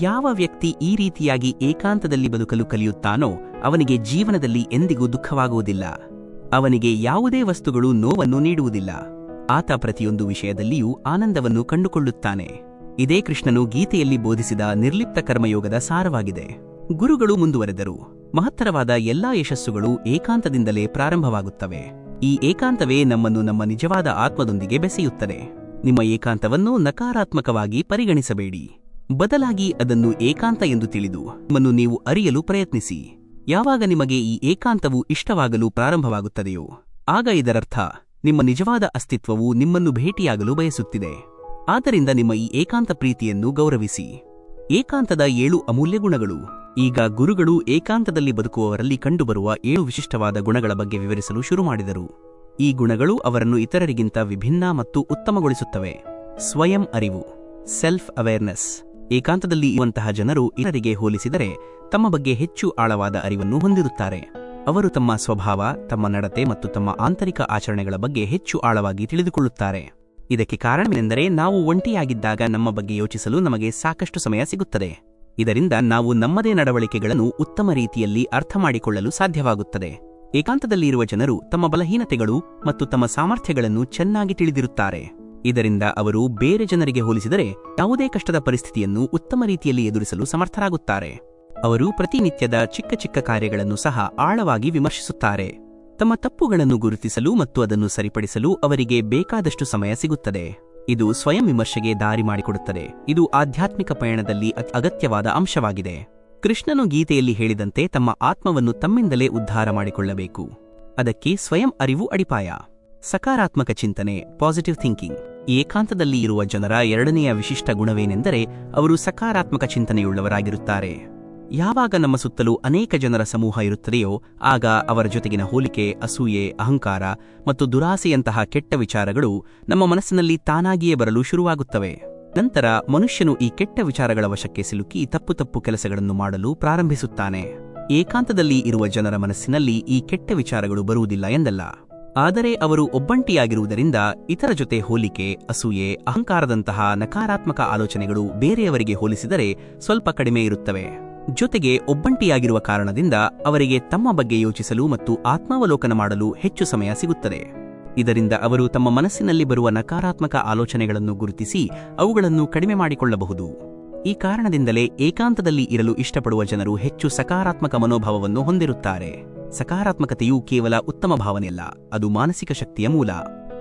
Speaker 1: ಯಾವ ವ್ಯಕ್ತಿ ಈ ರೀತಿಯಾಗಿ ಏಕಾಂತದಲ್ಲಿ ಬದುಕಲು ಕಲಿಯುತ್ತಾನೋ ಅವನಿಗೆ ಜೀವನದಲ್ಲಿ ಎಂದಿಗೂ ದುಃಖವಾಗುವುದಿಲ್ಲ. ಅವನಿಗೆ ಯಾವುದೇ ವಸ್ತುಗಳು ನೋವನ್ನು ನೀಡುವುದಿಲ್ಲ. ಆತ ಪ್ರತಿಯೊಂದು ವಿಷಯದಲ್ಲಿಯೂ ಆನಂದವನ್ನು ಕಂಡುಕೊಳ್ಳುತ್ತಾನೆ. ಇದೇ ಕೃಷ್ಣನು ಗೀತೆಯಲ್ಲಿ ಬೋಧಿಸಿದ ನಿರ್ಲಿಪ್ತ ಕರ್ಮಯೋಗದ ಸಾರವಾಗಿದೆ. ಗುರುಗಳು ಮುಂದುವರೆದರು ಮಹತ್ತರವಾದ ಎಲ್ಲಾ ಯಶಸ್ಸುಗಳು ಏಕಾಂತದಿಂದಲೇ ಪ್ರಾರಂಭವಾಗುತ್ತವೆ. ಈ ಏಕಾಂತವೇ ನಮ್ಮನ್ನು ನಮ್ಮ ನಿಜವಾದ ಆತ್ಮದೊಂದಿಗೆ ಬೆಸೆಯುತ್ತದೆ. ನಿಮ್ಮ ಏಕಾಂತವನ್ನು ನಕಾರಾತ್ಮಕವಾಗಿ ಪರಿಗಣಿಸಬೇಡಿ. ಬದಲಾಗಿ ಅದನ್ನು ಏಕಾಂತ ಎಂದು ತಿಳಿದು ನಿಮ್ಮನ್ನು ನೀವು ಅರಿಯಲು ಪ್ರಯತ್ನಿಸಿ. ಯಾವಾಗ ನಿಮಗೆ ಈ ಏಕಾಂತವು ಇಷ್ಟವಾಗಲು ಪ್ರಾರಂಭವಾಗುತ್ತದೆಯೋ, ಆಗ ಇದರರ್ಥ ನಿಮ್ಮ ನಿಜವಾದ ಅಸ್ತಿತ್ವವು ನಿಮ್ಮನ್ನು ಭೇಟಿಯಾಗಲು ಬಯಸುತ್ತಿದೆ. ಆದ್ದರಿಂದ ನಿಮ್ಮ ಈ ಏಕಾಂತ ಪ್ರೀತಿಯನ್ನು ಗೌರವಿಸಿ. ಏಕಾಂತದ ಏಳು ಅಮೂಲ್ಯ ಗುಣಗಳು. ಈಗ ಗುರುಗಳು ಏಕಾಂತದಲ್ಲಿ ಬದುಕುವವರಲ್ಲಿ ಕಂಡುಬರುವ ಏಳು ವಿಶಿಷ್ಟವಾದ ಗುಣಗಳ ಬಗ್ಗೆ ವಿವರಿಸಲು ಶುರು ಮಾಡಿದರು. ಈ ಗುಣಗಳು ಅವರನ್ನು ಇತರರಿಗಿಂತ ವಿಭಿನ್ನ ಮತ್ತು ಉತ್ತಮಗೊಳಿಸುತ್ತವೆ. ಸ್ವಯಂ ಅರಿವು ಸೆಲ್ಫ್ ಅವೇರ್ನೆಸ್ ಏಕಾಂತದಲ್ಲಿ ಇರುವಂತಹ ಜನರು ಇತರರಿಗೆ ಹೋಲಿಸಿದರೆ ತಮ್ಮ ಬಗ್ಗೆ ಹೆಚ್ಚು ಆಳವಾದ ಅರಿವನ್ನು ಹೊಂದಿರುತ್ತಾರೆ. ಅವರು ತಮ್ಮ ಸ್ವಭಾವ, ತಮ್ಮ ನಡತೆ ಮತ್ತು ತಮ್ಮ ಆಂತರಿಕ ಆಚರಣೆಗಳ ಬಗ್ಗೆ ಹೆಚ್ಚು ಆಳವಾಗಿ ತಿಳಿದುಕೊಳ್ಳುತ್ತಾರೆ. ಇದಕ್ಕೆ ಕಾರಣವೆಂದರೆ ನಾವು ಒಂಟಿಯಾಗಿದ್ದಾಗ ನಮ್ಮ ಬಗ್ಗೆ ಯೋಚಿಸಲು ನಮಗೆ ಸಾಕಷ್ಟು ಸಮಯ ಸಿಗುತ್ತದೆ. ಇದರಿಂದ ನಾವು ನಮ್ಮದೇ ನಡವಳಿಕೆಗಳನ್ನು ಉತ್ತಮ ರೀತಿಯಲ್ಲಿ ಅರ್ಥ ಮಾಡಿಕೊಳ್ಳಲು ಸಾಧ್ಯವಾಗುತ್ತದೆ. ಏಕಾಂತದಲ್ಲಿ ಇರುವ ಜನರು ತಮ್ಮ ಬಲಹೀನತೆಗಳು ಮತ್ತು ತಮ್ಮ ಸಾಮರ್ಥ್ಯಗಳನ್ನು ಚೆನ್ನಾಗಿ ತಿಳಿದಿರುತ್ತಾರೆ. ಇದರಿಂದ ಅವರು ಬೇರೆ ಜನರಿಗೆ ಹೋಲಿಸಿದರೆ ಯಾವುದೇ ಕಷ್ಟದ ಪರಿಸ್ಥಿತಿಯನ್ನು ಉತ್ತಮ ರೀತಿಯಲ್ಲಿ ಎದುರಿಸಲು ಸಮರ್ಥರಾಗುತ್ತಾರೆ. ಅವರು ಪ್ರತಿನಿತ್ಯದ ಚಿಕ್ಕ ಚಿಕ್ಕ ಕಾರ್ಯಗಳನ್ನು ಸಹ ಆಳವಾಗಿ ವಿಮರ್ಶಿಸುತ್ತಾರೆ. ತಮ್ಮ ತಪ್ಪುಗಳನ್ನು ಗುರುತಿಸಲು ಮತ್ತು ಅದನ್ನು ಸರಿಪಡಿಸಲು ಅವರಿಗೆ ಬೇಕಾದಷ್ಟು ಸಮಯ ಸಿಗುತ್ತದೆ. ಇದು ಸ್ವಯಂ ವಿಮರ್ಶೆಗೆ ದಾರಿ ಮಾಡಿಕೊಡುತ್ತದೆ. ಇದು ಆಧ್ಯಾತ್ಮಿಕ ಪಯಣದಲ್ಲಿ ಅಗತ್ಯವಾದ ಅಂಶವಾಗಿದೆ. ಕೃಷ್ಣನು ಗೀತೆಯಲ್ಲಿ ಹೇಳಿದಂತೆ ತಮ್ಮ ಆತ್ಮವನ್ನು ತಮ್ಮಿಂದಲೇ ಉದ್ಧಾರ ಮಾಡಿಕೊಳ್ಳಬೇಕು. ಅದಕ್ಕೆ ಸ್ವಯಂ ಅರಿವು ಅಡಿಪಾಯ. ಸಕಾರಾತ್ಮಕ ಚಿಂತನೆ ಪಾಸಿಟಿವ್ ಥಿಂಕಿಂಗ್ ಏಕಾಂತದಲ್ಲಿ ಇರುವ ಜನರ ಎರಡನೆಯ ವಿಶಿಷ್ಟ ಗುಣವೇನೆಂದರೆ ಅವರು ಸಕಾರಾತ್ಮಕ ಚಿಂತನೆಯುಳ್ಳವರಾಗಿರುತ್ತಾರೆ. ಯಾವಾಗ ನಮ್ಮ ಸುತ್ತಲೂ ಅನೇಕ ಜನರ ಸಮೂಹ ಇರುತ್ತದೆಯೋ ಆಗ ಅವರ ಜೊತೆಗಿನ ಹೋಲಿಕೆ, ಅಸೂಯೆ, ಅಹಂಕಾರ ಮತ್ತು ದುರಾಸೆಯಂತಹ ಕೆಟ್ಟ ವಿಚಾರಗಳು ನಮ್ಮ ಮನಸ್ಸಿನಲ್ಲಿ ತಾನಾಗಿಯೇ ಬರಲು ಶುರುವಾಗುತ್ತವೆ. ನಂತರ ಮನುಷ್ಯನು ಈ ಕೆಟ್ಟ ವಿಚಾರಗಳ ವಶಕ್ಕೆ ಸಿಲುಕಿ ತಪ್ಪು ತಪ್ಪು ಕೆಲಸಗಳನ್ನು ಮಾಡಲು ಪ್ರಾರಂಭಿಸುತ್ತಾನೆ. ಏಕಾಂತದಲ್ಲಿ ಇರುವ ಜನರ ಮನಸ್ಸಿನಲ್ಲಿ ಈ ಕೆಟ್ಟ ವಿಚಾರಗಳು ಬರುವುದಿಲ್ಲ ಎಂದಲ್ಲ. ಆದರೆ ಅವರು ಒಬ್ಬಂಟಿಯಾಗಿರುವುದರಿಂದ ಇತರ ಜೊತೆ ಹೋಲಿಕೆ, ಅಸೂಯೆ, ಅಹಂಕಾರದಂತಹ ನಕಾರಾತ್ಮಕ ಆಲೋಚನೆಗಳು ಬೇರೆಯವರಿಗೆ ಹೋಲಿಸಿದರೆ ಸ್ವಲ್ಪ ಕಡಿಮೆ ಇರುತ್ತವೆ. ಜೊತೆಗೆ ಒಬ್ಬಂಟಿಯಾಗಿರುವ ಕಾರಣದಿಂದ ಅವರಿಗೆ ತಮ್ಮ ಬಗ್ಗೆ ಯೋಚಿಸಲು ಮತ್ತು ಆತ್ಮಾವಲೋಕನ ಮಾಡಲು ಹೆಚ್ಚು ಸಮಯ ಸಿಗುತ್ತದೆ. ಇದರಿಂದ ಅವರು ತಮ್ಮ ಮನಸ್ಸಿನಲ್ಲಿ ಬರುವ ನಕಾರಾತ್ಮಕ ಆಲೋಚನೆಗಳನ್ನು ಗುರುತಿಸಿ ಅವುಗಳನ್ನು ಕಡಿಮೆ ಮಾಡಿಕೊಳ್ಳಬಹುದು. ಈ ಕಾರಣದಿಂದಲೇ ಏಕಾಂತದಲ್ಲಿ ಇರಲು ಇಷ್ಟಪಡುವ ಜನರು ಹೆಚ್ಚು ಸಕಾರಾತ್ಮಕ ಮನೋಭಾವವನ್ನು ಹೊಂದಿರುತ್ತಾರೆ. ಸಕಾರಾತ್ಮಕತೆಯು ಕೇವಲ ಉತ್ತಮ ಭಾವನೆಯಲ್ಲ, ಅದು ಮಾನಸಿಕ ಶಕ್ತಿಯ ಮೂಲ.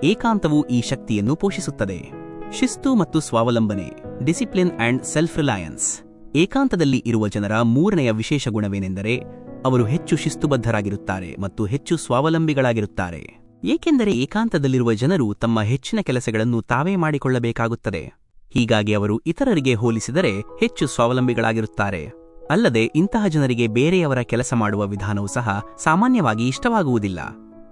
Speaker 1: ಏಕಾಂತವು ಈ ಶಕ್ತಿಯನ್ನು ಪೋಷಿಸುತ್ತದೆ. ಶಿಸ್ತು ಮತ್ತು ಸ್ವಾವಲಂಬನೆ, ಡಿಸಿಪ್ಲಿನ್ ಅಂಡ್ ಸೆಲ್ಫ್ ರಿಲಯನ್ಸ್. ಏಕಾಂತದಲ್ಲಿ ಇರುವ ಜನರ ಮೂರನೆಯ ವಿಶೇಷ ಗುಣವೇನೆಂದರೆ ಅವರು ಹೆಚ್ಚು ಶಿಸ್ತುಬದ್ಧರಾಗಿರುತ್ತಾರೆ ಮತ್ತು ಹೆಚ್ಚು ಸ್ವಾವಲಂಬಿಗಳಾಗಿರುತ್ತಾರೆ. ಏಕೆಂದರೆ ಏಕಾಂತದಲ್ಲಿರುವ ಜನರು ತಮ್ಮ ಹೆಚ್ಚಿನ ಕೆಲಸಗಳನ್ನು ತಾವೇ ಮಾಡಿಕೊಳ್ಳಬೇಕಾಗುತ್ತದೆ. ಹೀಗಾಗಿ ಅವರು ಇತರರಿಗೆ ಹೋಲಿಸಿದರೆ ಹೆಚ್ಚು ಸ್ವಾವಲಂಬಿಗಳಾಗಿರುತ್ತಾರೆ. ಅಲ್ಲದೆ ಇಂತಹ ಜನರಿಗೆ ಬೇರೆಯವರ ಕೆಲಸ ಮಾಡುವ ವಿಧಾನವೂ ಸಹ ಸಾಮಾನ್ಯವಾಗಿ ಇಷ್ಟವಾಗುವುದಿಲ್ಲ.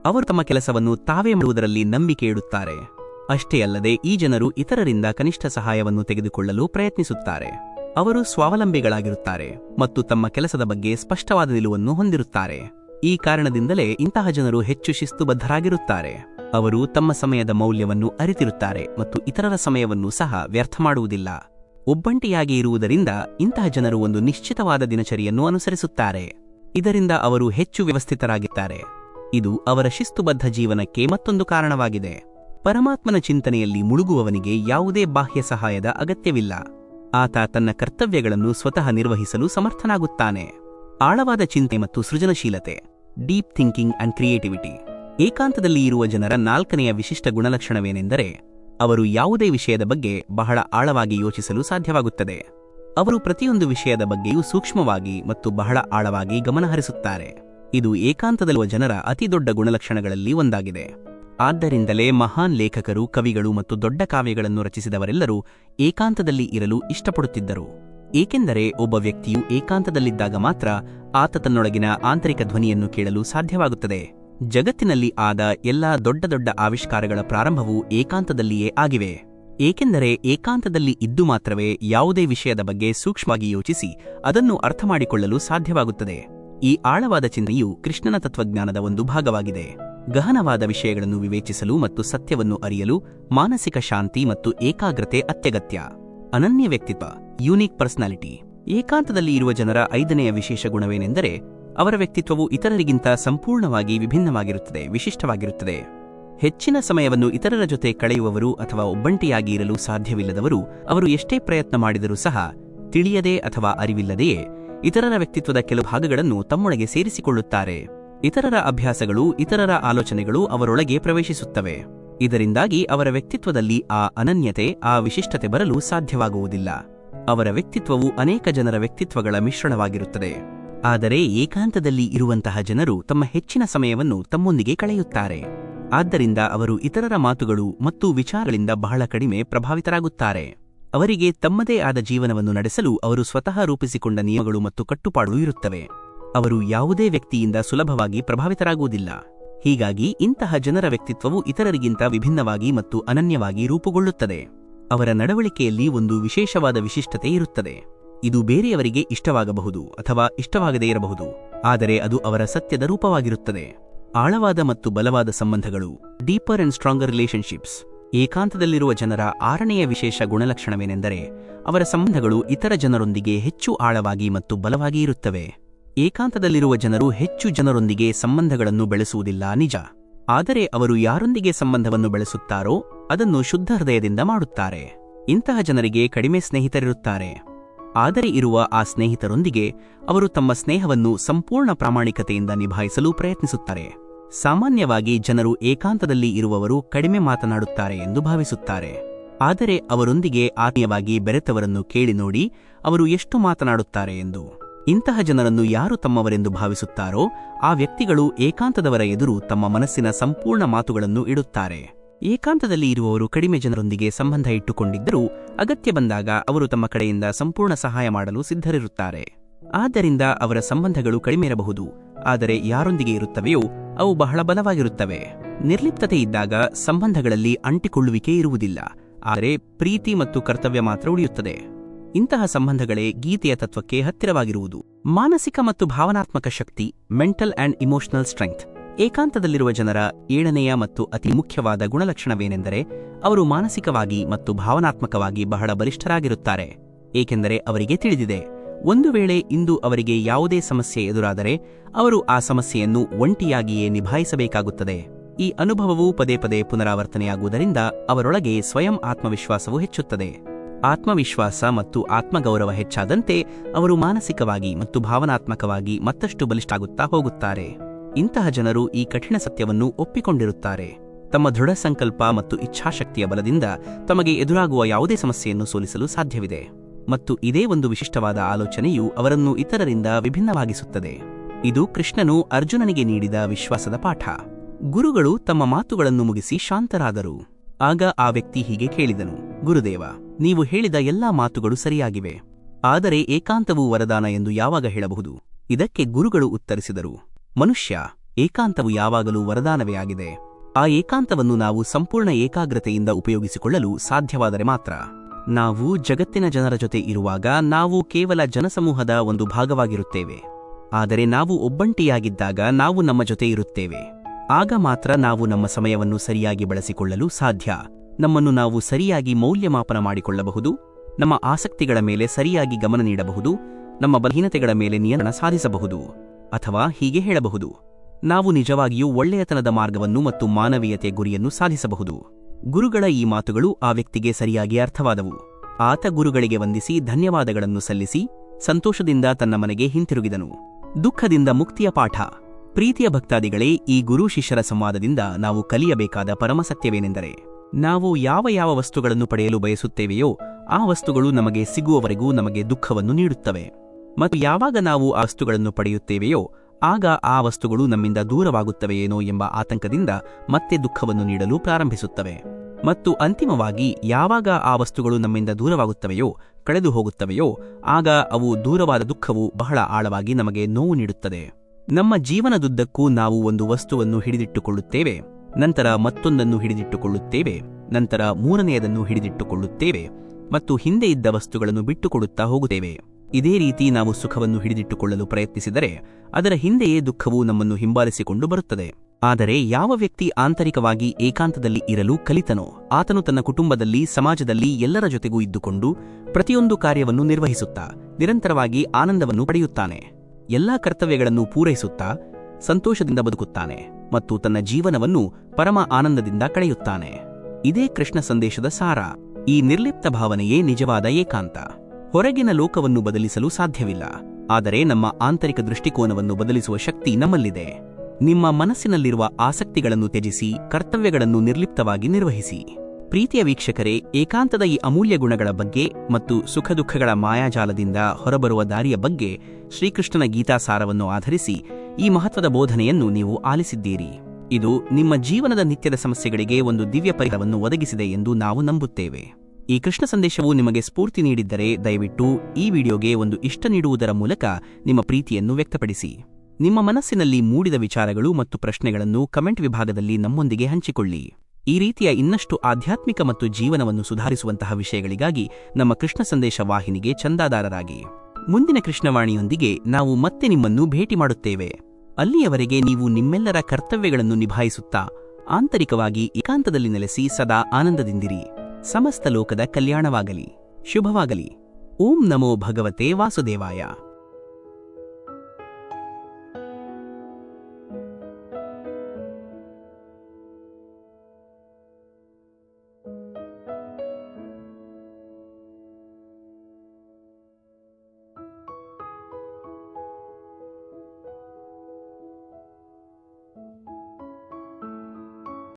Speaker 1: ಅವರು ತಮ್ಮ ಕೆಲಸವನ್ನು ತಾವೇ ಮಾಡುವುದರಲ್ಲಿ ನಂಬಿಕೆ ಇಡುತ್ತಾರೆ. ಅಷ್ಟೇ ಅಲ್ಲದೆ ಈ ಜನರು ಇತರರಿಂದ ಕನಿಷ್ಠ ಸಹಾಯವನ್ನು ತೆಗೆದುಕೊಳ್ಳಲು ಪ್ರಯತ್ನಿಸುತ್ತಾರೆ. ಅವರು ಸ್ವಾವಲಂಬಿಗಳಾಗಿರುತ್ತಾರೆ ಮತ್ತು ತಮ್ಮ ಕೆಲಸದ ಬಗ್ಗೆ ಸ್ಪಷ್ಟವಾದ ನಿಲುವನ್ನು ಹೊಂದಿರುತ್ತಾರೆ. ಈ ಕಾರಣದಿಂದಲೇ ಇಂತಹ ಜನರು ಹೆಚ್ಚು ಶಿಸ್ತುಬದ್ಧರಾಗಿರುತ್ತಾರೆ. ಅವರು ತಮ್ಮ ಸಮಯದ ಮೌಲ್ಯವನ್ನು ಅರಿತಿರುತ್ತಾರೆ ಮತ್ತು ಇತರರ ಸಮಯವನ್ನು ಸಹ ವ್ಯರ್ಥ ಮಾಡುವುದಿಲ್ಲ. ಒಬ್ಬಂಟಿಯಾಗಿ ಇರುವುದರಿಂದ ಇಂತಹ ಜನರು ಒಂದು ನಿಶ್ಚಿತವಾದ ದಿನಚರಿಯನ್ನು ಅನುಸರಿಸುತ್ತಾರೆ. ಇದರಿಂದ ಅವರು ಹೆಚ್ಚು ವ್ಯವಸ್ಥಿತರಾಗಿದ್ದಾರೆ. ಇದು ಅವರ ಶಿಸ್ತುಬದ್ಧ ಜೀವನಕ್ಕೆ ಮತ್ತೊಂದು ಕಾರಣವಾಗಿದೆ. ಪರಮಾತ್ಮನ ಚಿಂತನೆಯಲ್ಲಿ ಮುಳುಗುವವನಿಗೆ ಯಾವುದೇ ಬಾಹ್ಯ ಸಹಾಯದ ಅಗತ್ಯವಿಲ್ಲ. ಆತ ತನ್ನ ಕರ್ತವ್ಯಗಳನ್ನು ಸ್ವತಃ ನಿರ್ವಹಿಸಲು ಸಮರ್ಥನಾಗುತ್ತಾನೆ. ಆಳವಾದ ಚಿಂತೆ ಮತ್ತು ಸೃಜನಶೀಲತೆ, ಡೀಪ್ ಥಿಂಕಿಂಗ್ ಅಂಡ್ ಕ್ರಿಯೇಟಿವಿಟಿ, ಏಕಾಂತದಲ್ಲಿ ಇರುವ ಜನರ ನಾಲ್ಕನೆಯ ವಿಶಿಷ್ಟ ಗುಣಲಕ್ಷಣವೇನೆಂದರೆ, ಅವರು ಯಾವುದೇ ವಿಷಯದ ಬಗ್ಗೆ ಬಹಳ ಆಳವಾಗಿ ಯೋಚಿಸಲು ಸಾಧ್ಯವಾಗುತ್ತದೆ. ಅವರು ಪ್ರತಿಯೊಂದು ವಿಷಯದ ಬಗ್ಗೆಯೂ ಸೂಕ್ಷ್ಮವಾಗಿ ಮತ್ತು ಬಹಳ ಆಳವಾಗಿ ಗಮನಹರಿಸುತ್ತಾರೆ. ಇದು ಏಕಾಂತದಲ್ಲಿರುವ ಜನರ ಅತಿದೊಡ್ಡ ಗುಣಲಕ್ಷಣಗಳಲ್ಲಿ ಒಂದಾಗಿದೆ. ಆದ್ದರಿಂದಲೇ ಮಹಾನ್ ಲೇಖಕರು, ಕವಿಗಳು ಮತ್ತು ದೊಡ್ಡ ಕಾವ್ಯಗಳನ್ನು ರಚಿಸಿದವರೆಲ್ಲರೂ ಏಕಾಂತದಲ್ಲಿ ಇರಲು ಇಷ್ಟಪಡುತ್ತಿದ್ದರು. ಏಕೆಂದರೆ ಒಬ್ಬ ವ್ಯಕ್ತಿಯು ಏಕಾಂತದಲ್ಲಿದ್ದಾಗ ಮಾತ್ರ ಆತ ತನ್ನೊಳಗಿನ ಆಂತರಿಕ ಧ್ವನಿಯನ್ನು ಕೇಳಲು ಸಾಧ್ಯವಾಗುತ್ತದೆ. ಜಗತ್ತಿನಲ್ಲಿ ಆದ ಎಲ್ಲಾ ದೊಡ್ಡ ದೊಡ್ಡ ಆವಿಷ್ಕಾರಗಳ ಪ್ರಾರಂಭವು ಏಕಾಂತದಲ್ಲಿಯೇ ಆಗಿವೆ. ಏಕೆಂದರೆ ಏಕಾಂತದಲ್ಲಿ ಇದ್ದು ಮಾತ್ರವೇ ಯಾವುದೇ ವಿಷಯದ ಬಗ್ಗೆ ಸೂಕ್ಷ್ಮವಾಗಿ ಯೋಚಿಸಿ ಅದನ್ನು ಅರ್ಥಮಾಡಿಕೊಳ್ಳಲು ಸಾಧ್ಯವಾಗುತ್ತದೆ. ಈ ಆಳವಾದ ಚಿಂತನೆಯು ಕೃಷ್ಣನ ತತ್ವಜ್ಞಾನದ ಒಂದು ಭಾಗವಾಗಿದೆ. ಗಹನವಾದ ವಿಷಯಗಳನ್ನು ವಿವೇಚಿಸಲು ಮತ್ತು ಸತ್ಯವನ್ನು ಅರಿಯಲು ಮಾನಸಿಕ ಶಾಂತಿ ಮತ್ತು ಏಕಾಗ್ರತೆ ಅತ್ಯಗತ್ಯ. ಅನನ್ಯ ವ್ಯಕ್ತಿತ್ವ, ಯೂನಿಕ್ ಪರ್ಸನಾಲಿಟಿ. ಏಕಾಂತದಲ್ಲಿ ಇರುವ ಜನರ ಐದನೆಯ ವಿಶೇಷ ಗುಣವೇನೆಂದರೆ ಅವರ ವ್ಯಕ್ತಿತ್ವವು ಇತರರಿಗಿಂತ ಸಂಪೂರ್ಣವಾಗಿ ವಿಭಿನ್ನವಾಗಿರುತ್ತದೆ, ವಿಶಿಷ್ಟವಾಗಿರುತ್ತದೆ. ಹೆಚ್ಚಿನ ಸಮಯವನ್ನು ಇತರರ ಜೊತೆ ಕಳೆಯುವವರು ಅಥವಾ ಒಬ್ಬಂಟಿಯಾಗಿ ಇರಲು ಸಾಧ್ಯವಿಲ್ಲದವರು ಅವರು ಎಷ್ಟೇ ಪ್ರಯತ್ನ ಮಾಡಿದರೂ ಸಹ ತಿಳಿಯದೇ ಅಥವಾ ಅರಿವಿಲ್ಲದೆಯೇ ಇತರರ ವ್ಯಕ್ತಿತ್ವದ ಕೆಲವು ಭಾಗಗಳನ್ನು ತಮ್ಮೊಳಗೆ ಸೇರಿಸಿಕೊಳ್ಳುತ್ತಾರೆ. ಇತರರ ಅಭ್ಯಾಸಗಳು, ಇತರರ ಆಲೋಚನೆಗಳು ಅವರೊಳಗೆ ಪ್ರವೇಶಿಸುತ್ತವೆ. ಇದರಿಂದಾಗಿ ಅವರ ವ್ಯಕ್ತಿತ್ವದಲ್ಲಿ ಆ ಅನನ್ಯತೆ, ಆ ವಿಶಿಷ್ಟತೆ ಬರಲು ಸಾಧ್ಯವಾಗುವುದಿಲ್ಲ. ಅವರ ವ್ಯಕ್ತಿತ್ವವು ಅನೇಕ ಜನರ ವ್ಯಕ್ತಿತ್ವಗಳ ಮಿಶ್ರಣವಾಗಿರುತ್ತದೆ. ಆದರೆ ಏಕಾಂತದಲ್ಲಿ ಇರುವಂತಹ ಜನರು ತಮ್ಮ ಹೆಚ್ಚಿನ ಸಮಯವನ್ನು ತಮ್ಮೊಂದಿಗೆ ಕಳೆಯುತ್ತಾರೆ. ಆದ್ದರಿಂದ ಅವರು ಇತರರ ಮಾತುಗಳು ಮತ್ತು ವಿಚಾರಗಳಿಂದ ಬಹಳ ಕಡಿಮೆ ಪ್ರಭಾವಿತರಾಗುತ್ತಾರೆ. ಅವರಿಗೆ ತಮ್ಮದೇ ಆದ ಜೀವನವನ್ನು ನಡೆಸಲು ಅವರು ಸ್ವತಃ ರೂಪಿಸಿಕೊಂಡ ನಿಯಮಗಳು ಮತ್ತು ಕಟ್ಟುಪಾಡು ಇರುತ್ತವೆ. ಅವರು ಯಾವುದೇ ವ್ಯಕ್ತಿಯಿಂದ ಸುಲಭವಾಗಿ ಪ್ರಭಾವಿತರಾಗುವುದಿಲ್ಲ. ಹೀಗಾಗಿ ಇಂತಹ ಜನರ ವ್ಯಕ್ತಿತ್ವವು ಇತರರಿಗಿಂತ ವಿಭಿನ್ನವಾಗಿ ಮತ್ತು ಅನನ್ಯವಾಗಿ ರೂಪುಗೊಳ್ಳುತ್ತದೆ. ಅವರ ನಡವಳಿಕೆಯಲ್ಲಿ ಒಂದು ವಿಶೇಷವಾದ ವಿಶಿಷ್ಟತೆ ಇರುತ್ತದೆ. ಇದು ಬೇರೆಯವರಿಗೆ ಇಷ್ಟವಾಗಬಹುದು ಅಥವಾ ಇಷ್ಟವಾಗದೇ ಇರಬಹುದು, ಆದರೆ ಅದು ಅವರ ಸತ್ಯದ ರೂಪವಾಗಿರುತ್ತದೆ. ಆಳವಾದ ಮತ್ತು ಬಲವಾದ ಸಂಬಂಧಗಳು ಡೀಪರ್ ಅಂಡ್ ಸ್ಟ್ರಾಂಗರ್ ರಿಲೇಶನ್ಶಿಪ್ಸ್ ಏಕಾಂತದಲ್ಲಿರುವ ಜನರ ಆರನೆಯ ವಿಶೇಷ ಗುಣಲಕ್ಷಣವೇನೆಂದರೆ ಅವರ ಸಂಬಂಧಗಳು ಇತರ ಜನರೊಂದಿಗೆ ಹೆಚ್ಚು ಆಳವಾಗಿ ಮತ್ತು ಬಲವಾಗಿ ಇರುತ್ತವೆ. ಏಕಾಂತದಲ್ಲಿರುವ ಜನರು ಹೆಚ್ಚು ಜನರೊಂದಿಗೆ ಸಂಬಂಧಗಳನ್ನು ಬೆಳೆಸುವುದಿಲ್ಲ, ನಿಜ. ಆದರೆ ಅವರು ಯಾರೊಂದಿಗೆ ಸಂಬಂಧವನ್ನು ಬೆಳೆಸುತ್ತಾರೋ ಅದನ್ನು ಶುದ್ಧ ಹೃದಯದಿಂದ ಮಾಡುತ್ತಾರೆ. ಇಂತಹ ಜನರಿಗೆ ಕಡಿಮೆ ಸ್ನೇಹಿತರಿರುತ್ತಾರೆ. ಆದರೆ ಇರುವ ಆ ಸ್ನೇಹಿತರೊಂದಿಗೆ ಅವರು ತಮ್ಮ ಸ್ನೇಹವನ್ನು ಸಂಪೂರ್ಣ ಪ್ರಾಮಾಣಿಕತೆಯಿಂದ ನಿಭಾಯಿಸಲು ಪ್ರಯತ್ನಿಸುತ್ತಾರೆ. ಸಾಮಾನ್ಯವಾಗಿ ಜನರು ಏಕಾಂತದಲ್ಲಿ ಇರುವವರು ಕಡಿಮೆ ಮಾತನಾಡುತ್ತಾರೆ ಎಂದು ಭಾವಿಸುತ್ತಾರೆ. ಆದರೆ ಅವರೊಂದಿಗೆ ಆತ್ಮೀಯವಾಗಿ ಬೆರೆತವರನ್ನು ಕೇಳಿ ನೋಡಿ ಅವರು ಎಷ್ಟು ಮಾತನಾಡುತ್ತಾರೆ ಎಂದು. ಇಂತಹ ಜನರನ್ನು ಯಾರು ತಮ್ಮವರೆಂದು ಭಾವಿಸುತ್ತಾರೋ ಆ ವ್ಯಕ್ತಿಗಳು ಏಕಾಂತದವರ ಎದುರು ತಮ್ಮ ಮನಸ್ಸಿನ ಸಂಪೂರ್ಣ ಮಾತುಗಳನ್ನು ಇಡುತ್ತಾರೆ. ಏಕಾಂತದಲ್ಲಿ ಇರುವವರು ಕಡಿಮೆ ಜನರೊಂದಿಗೆ ಸಂಬಂಧ ಇಟ್ಟುಕೊಂಡಿದ್ದರೂ ಅಗತ್ಯ ಬಂದಾಗ ಅವರು ತಮ್ಮ ಕಡೆಯಿಂದ ಸಂಪೂರ್ಣ ಸಹಾಯ ಮಾಡಲು ಸಿದ್ಧರಿರುತ್ತಾರೆ. ಆದ್ದರಿಂದ ಅವರ ಸಂಬಂಧಗಳು ಕಡಿಮೆ ಇರಬಹುದು, ಆದರೆ ಯಾರೊಂದಿಗೆ ಇರುತ್ತವೆಯೋ ಅವು ಬಹಳ ಬಲವಾಗಿರುತ್ತವೆ. ನಿರ್ಲಿಪ್ತತೆ ಇದ್ದಾಗ ಸಂಬಂಧಗಳಲ್ಲಿ ಅಂಟಿಕೊಳ್ಳುವಿಕೆ ಇರುವುದಿಲ್ಲ, ಆದರೆ ಪ್ರೀತಿ ಮತ್ತು ಕರ್ತವ್ಯ ಮಾತ್ರ ಉಳಿಯುತ್ತದೆ. ಇಂತಹ ಸಂಬಂಧಗಳೇ ಗೀತೆಯ ತತ್ವಕ್ಕೆ ಹತ್ತಿರವಾಗಿರುವುದು. ಮಾನಸಿಕ ಮತ್ತು ಭಾವನಾತ್ಮಕ ಶಕ್ತಿ ಮೆಂಟಲ್ ಅಂಡ್ ಇಮೋಷನಲ್ ಸ್ಟ್ರೆಂಗ್ತ್ ಏಕಾಂತದಲ್ಲಿರುವ ಜನರ ಏಳನೆಯ ಮತ್ತು ಅತಿ ಮುಖ್ಯವಾದ ಗುಣಲಕ್ಷಣವೇನೆಂದರೆ ಅವರು ಮಾನಸಿಕವಾಗಿ ಮತ್ತು ಭಾವನಾತ್ಮಕವಾಗಿ ಬಹಳ ಬಲಿಷ್ಠರಾಗಿರುತ್ತಾರೆ. ಏಕೆಂದರೆ ಅವರಿಗೆ ತಿಳಿದಿದೆ, ಒಂದು ವೇಳೆ ಇಂದು ಅವರಿಗೆ ಯಾವುದೇ ಸಮಸ್ಯೆ ಎದುರಾದರೆ ಅವರು ಆ ಸಮಸ್ಯೆಯನ್ನು ಒಂಟಿಯಾಗಿಯೇ ನಿಭಾಯಿಸಬೇಕಾಗುತ್ತದೆ. ಈ ಅನುಭವವು ಪದೇ ಪದೇ ಪುನರಾವರ್ತನೆಯಾಗುವುದರಿಂದ ಅವರೊಳಗೆ ಸ್ವಯಂ ಆತ್ಮವಿಶ್ವಾಸವು ಹೆಚ್ಚುತ್ತದೆ. ಆತ್ಮವಿಶ್ವಾಸ ಮತ್ತು ಆತ್ಮಗೌರವ ಹೆಚ್ಚಾದಂತೆ ಅವರು ಮಾನಸಿಕವಾಗಿ ಮತ್ತು ಭಾವನಾತ್ಮಕವಾಗಿ ಮತ್ತಷ್ಟು ಬಲಿಷ್ಠಾಗುತ್ತಾ ಹೋಗುತ್ತಾರೆ. ಇಂತಹ ಜನರು ಈ ಕಠಿಣ ಸತ್ಯವನ್ನು ಒಪ್ಪಿಕೊಂಡಿರುತ್ತಾರೆ. ತಮ್ಮ ದೃಢ ಸಂಕಲ್ಪ ಮತ್ತು ಇಚ್ಛಾಶಕ್ತಿಯ ಬಲದಿಂದ ತಮಗೆ ಎದುರಾಗುವ ಯಾವುದೇ ಸಮಸ್ಯೆಯನ್ನು ಸೋಲಿಸಲು ಸಾಧ್ಯವಿದೆ. ಮತ್ತು ಇದೇ ಒಂದು ವಿಶಿಷ್ಟವಾದ ಆಲೋಚನೆಯು ಅವರನ್ನು ಇತರರಿಂದ ವಿಭಿನ್ನವಾಗಿಸುತ್ತದೆ. ಇದು ಕೃಷ್ಣನು ಅರ್ಜುನನಿಗೆ ನೀಡಿದ ವಿಶ್ವಾಸದ ಪಾಠ. ಗುರುಗಳು ತಮ್ಮ ಮಾತುಗಳನ್ನು ಮುಗಿಸಿ ಶಾಂತರಾದರು. ಆಗ ಆ ವ್ಯಕ್ತಿ ಹೀಗೆ ಕೇಳಿದನು, ಗುರುದೇವ, ನೀವು ಹೇಳಿದ ಎಲ್ಲಾ ಮಾತುಗಳು ಸರಿಯಾಗಿವೆ. ಆದರೆ ಏಕಾಂತವು ವರದಾನ ಎಂದು ಯಾವಾಗ ಹೇಳಬಹುದು? ಇದಕ್ಕೆ ಗುರುಗಳು ಉತ್ತರಿಸಿದರು, ಮನುಷ್ಯ, ಏಕಾಂತವು ಯಾವಾಗಲೂ ವರದಾನವೇ ಆಗಿದೆ. ಆ ಏಕಾಂತವನ್ನು ನಾವು ಸಂಪೂರ್ಣ ಏಕಾಗ್ರತೆಯಿಂದ ಉಪಯೋಗಿಸಿಕೊಳ್ಳಲು ಸಾಧ್ಯವಾದರೆ ಮಾತ್ರ. ನಾವು ಜಗತ್ತಿನ ಜನರ ಜೊತೆ ಇರುವಾಗ ನಾವು ಕೇವಲ ಜನಸಮೂಹದ ಒಂದು ಭಾಗವಾಗಿರುತ್ತೇವೆ. ಆದರೆ ನಾವು ಒಬ್ಬಂಟಿಯಾಗಿದ್ದಾಗ ನಾವು ನಮ್ಮ ಜೊತೆ ಇರುತ್ತೇವೆ. ಆಗ ಮಾತ್ರ ನಾವು ನಮ್ಮ ಸಮಯವನ್ನು ಸರಿಯಾಗಿ ಬಳಸಿಕೊಳ್ಳಲು ಸಾಧ್ಯ. ನಮ್ಮನ್ನು ನಾವು ಸರಿಯಾಗಿ ಮೌಲ್ಯಮಾಪನ ಮಾಡಿಕೊಳ್ಳಬಹುದು, ನಮ್ಮ ಆಸಕ್ತಿಗಳ ಮೇಲೆ ಸರಿಯಾಗಿ ಗಮನ ನೀಡಬಹುದು, ನಮ್ಮ ಬಲಹೀನತೆಗಳ ಮೇಲೆ ನಿಯಂತ್ರಣ ಸಾಧಿಸಬಹುದು ಅಥವಾ ಹೀಗೆ ಹೇಳಬಹುದು. ನಾವು ನಿಜವಾಗಿಯೂ ಒಳ್ಳೆಯತನದ ಮಾರ್ಗವನ್ನು ಮತ್ತು ಮಾನವೀಯತೆ ಗುರಿಯನ್ನು ಸಾಧಿಸಬಹುದು. ಗುರುಗಳ ಈ ಮಾತುಗಳು ಆ ವ್ಯಕ್ತಿಗೆ ಸರಿಯಾಗಿ ಅರ್ಥವಾದವು. ಆತ ಗುರುಗಳಿಗೆ ವಂದಿಸಿ ಧನ್ಯವಾದಗಳನ್ನು ಸಲ್ಲಿಸಿ, ಸಂತೋಷದಿಂದ ತನ್ನ ಮನೆಗೆ ಹಿಂತಿರುಗಿದನು. ದುಃಖದಿಂದ ಮುಕ್ತಿಯ ಪಾಠ. ಪ್ರೀತಿಯ ಭಕ್ತಾದಿಗಳೇ, ಈ ಗುರು ಶಿಷ್ಯರ ಸಂವಾದದಿಂದ ನಾವು ಕಲಿಯಬೇಕಾದ ಪರಮಸತ್ಯವೇನೆಂದರೆ ನಾವು ಯಾವ ಯಾವ ವಸ್ತುಗಳನ್ನು ಪಡೆಯಲು ಬಯಸುತ್ತೇವೆಯೋ, ಆ ವಸ್ತುಗಳು ನಮಗೆ ಸಿಗುವವರೆಗೂ ನಮಗೆ ದುಃಖವನ್ನು ನೀಡುತ್ತವೆ. ಮತ್ತು ಯಾವಾಗ ನಾವು ಆ ವಸ್ತುಗಳನ್ನು ಪಡೆಯುತ್ತೇವೆಯೋ, ಆಗ ಆ ವಸ್ತುಗಳು ನಮ್ಮಿಂದ ದೂರವಾಗುತ್ತವೆಯೇನೋ ಎಂಬ ಆತಂಕದಿಂದ ಮತ್ತೆ ದುಃಖವನ್ನು ನೀಡಲು ಪ್ರಾರಂಭಿಸುತ್ತವೆ. ಮತ್ತು ಅಂತಿಮವಾಗಿ, ಯಾವಾಗ ಆ ವಸ್ತುಗಳು ನಮ್ಮಿಂದ ದೂರವಾಗುತ್ತವೆಯೋ ಕಳೆದು ಹೋಗುತ್ತವೆಯೋ ಆಗ ಅವು ದೂರವಾದ ದುಃಖವು ಬಹಳ ಆಳವಾಗಿ ನಮಗೆ ನೋವು ನೀಡುತ್ತದೆ. ನಮ್ಮ ಜೀವನದುದ್ದಕ್ಕೂ ನಾವು ಒಂದು ವಸ್ತುವನ್ನು ಹಿಡಿದಿಟ್ಟುಕೊಳ್ಳುತ್ತೇವೆ. ನಂತರ ಮತ್ತೊಂದನ್ನು ಹಿಡಿದಿಟ್ಟುಕೊಳ್ಳುತ್ತೇವೆ. ನಂತರ ಮೂರನೆಯದನ್ನು ಹಿಡಿದಿಟ್ಟುಕೊಳ್ಳುತ್ತೇವೆ ಮತ್ತು ಹಿಂದೆ ಇದ್ದ ವಸ್ತುಗಳನ್ನು ಬಿಟ್ಟುಕೊಡುತ್ತಾ ಹೋಗುತ್ತೇವೆ. ಇದೇ ರೀತಿ ನಾವು ಸುಖವನ್ನು ಹಿಡಿದಿಟ್ಟುಕೊಳ್ಳಲು ಪ್ರಯತ್ನಿಸಿದರೆ ಅದರ ಹಿಂದೆಯೇ ದುಃಖವು ನಮ್ಮನ್ನು ಹಿಂಬಾಲಿಸಿಕೊಂಡು ಬರುತ್ತದೆ. ಆದರೆ ಯಾವ ವ್ಯಕ್ತಿ ಆಂತರಿಕವಾಗಿ ಏಕಾಂತದಲ್ಲಿ ಇರಲು ಕಲಿತನೋ, ಆತನು ತನ್ನ ಕುಟುಂಬದಲ್ಲಿ, ಸಮಾಜದಲ್ಲಿ ಎಲ್ಲರ ಜೊತೆಗೂ ಇದ್ದುಕೊಂಡು ಪ್ರತಿಯೊಂದು ಕಾರ್ಯವನ್ನು ನಿರ್ವಹಿಸುತ್ತಾ ನಿರಂತರವಾಗಿ ಆನಂದವನ್ನು ಪಡೆಯುತ್ತಾನೆ. ಎಲ್ಲಾ ಕರ್ತವ್ಯಗಳನ್ನು ಪೂರೈಸುತ್ತಾ ಸಂತೋಷದಿಂದ ಬದುಕುತ್ತಾನೆ ಮತ್ತು ತನ್ನ ಜೀವನವನ್ನು ಪರಮ ಆನಂದದಿಂದ ಕಳೆಯುತ್ತಾನೆ. ಇದೇ ಕೃಷ್ಣ ಸಂದೇಶದ ಸಾರ. ಈ ನಿರ್ಲಿಪ್ತ ಭಾವನೆಯೇ ನಿಜವಾದ ಏಕಾಂತ. ಹೊರಗಿನ ಲೋಕವನ್ನು ಬದಲಿಸಲು ಸಾಧ್ಯವಿಲ್ಲ. ಆದರೆ ನಮ್ಮ ಆಂತರಿಕ ದೃಷ್ಟಿಕೋನವನ್ನು ಬದಲಿಸುವ ಶಕ್ತಿ ನಮ್ಮಲ್ಲಿದೆ. ನಿಮ್ಮ ಮನಸ್ಸಿನಲ್ಲಿರುವ ಆಸಕ್ತಿಗಳನ್ನು ತ್ಯಜಿಸಿ, ಕರ್ತವ್ಯಗಳನ್ನು ನಿರ್ಲಿಪ್ತವಾಗಿ ನಿರ್ವಹಿಸಿ. ಪ್ರೀತಿಯ ವೀಕ್ಷಕರೇ, ಏಕಾಂತದ ಈ ಅಮೂಲ್ಯ ಗುಣಗಳ ಬಗ್ಗೆ ಮತ್ತು ಸುಖ ದುಃಖಗಳ ಮಾಯಾಜಾಲದಿಂದ ಹೊರಬರುವ ದಾರಿಯ ಬಗ್ಗೆ ಶ್ರೀಕೃಷ್ಣನ ಗೀತಾಸಾರವನ್ನು ಆಧರಿಸಿ ಈ ಮಹತ್ವದ ಬೋಧನೆಯನ್ನು ನೀವು ಆಲಿಸಿದ್ದೀರಿ. ಇದು ನಿಮ್ಮ ಜೀವನದ ನಿತ್ಯದ ಸಮಸ್ಯೆಗಳಿಗೆ ಒಂದು ದಿವ್ಯ ಪರಿಹಾರವನ್ನು ಒದಗಿಸಿದೆ ಎಂದು ನಾವು ನಂಬುತ್ತೇವೆ. ಈ ಕೃಷ್ಣ ಸಂದೇಶವು ನಿಮಗೆ ಸ್ಫೂರ್ತಿ ನೀಡಿದ್ದರೆ ದಯವಿಟ್ಟು ಈ ವಿಡಿಯೋಗೆ ಒಂದು ಇಷ್ಟ ನೀಡುವುದರ ಮೂಲಕ ನಿಮ್ಮ ಪ್ರೀತಿಯನ್ನು ವ್ಯಕ್ತಪಡಿಸಿ. ನಿಮ್ಮ ಮನಸ್ಸಿನಲ್ಲಿ ಮೂಡಿದ ವಿಚಾರಗಳು ಮತ್ತು ಪ್ರಶ್ನೆಗಳನ್ನು ಕಮೆಂಟ್ ವಿಭಾಗದಲ್ಲಿ ನಮ್ಮೊಂದಿಗೆ ಹಂಚಿಕೊಳ್ಳಿ. ಈ ರೀತಿಯ ಇನ್ನಷ್ಟು ಆಧ್ಯಾತ್ಮಿಕ ಮತ್ತು ಜೀವನವನ್ನು ಸುಧಾರಿಸುವಂತಹ ವಿಷಯಗಳಿಗಾಗಿ ನಮ್ಮ ಕೃಷ್ಣ ಸಂದೇಶ ವಾಹಿನಿಗೆ ಚಂದಾದಾರರಾಗಿ. ಮುಂದಿನ ಕೃಷ್ಣವಾಣಿಯೊಂದಿಗೆ ನಾವು ಮತ್ತೆ ನಿಮ್ಮನ್ನು ಭೇಟಿ ಮಾಡುತ್ತೇವೆ. ಅಲ್ಲಿಯವರೆಗೆ ನೀವು ನಿಮ್ಮೆಲ್ಲರ ಕರ್ತವ್ಯಗಳನ್ನು ನಿಭಾಯಿಸುತ್ತಾ, ಆಂತರಿಕವಾಗಿ ಏಕಾಂತದಲ್ಲಿ ನೆಲೆಸಿ ಸದಾ ಆನಂದದಿಂದಿರಿ. ಸಮಸ್ತ ಲೋಕದ ಕಲ್ಯಾಣವಾಗಲಿ. ಶುಭವಾಗಲಿ. ಓಂ ನಮೋ ಭಗವತೆ ವಾಸುದೇವಾಯ.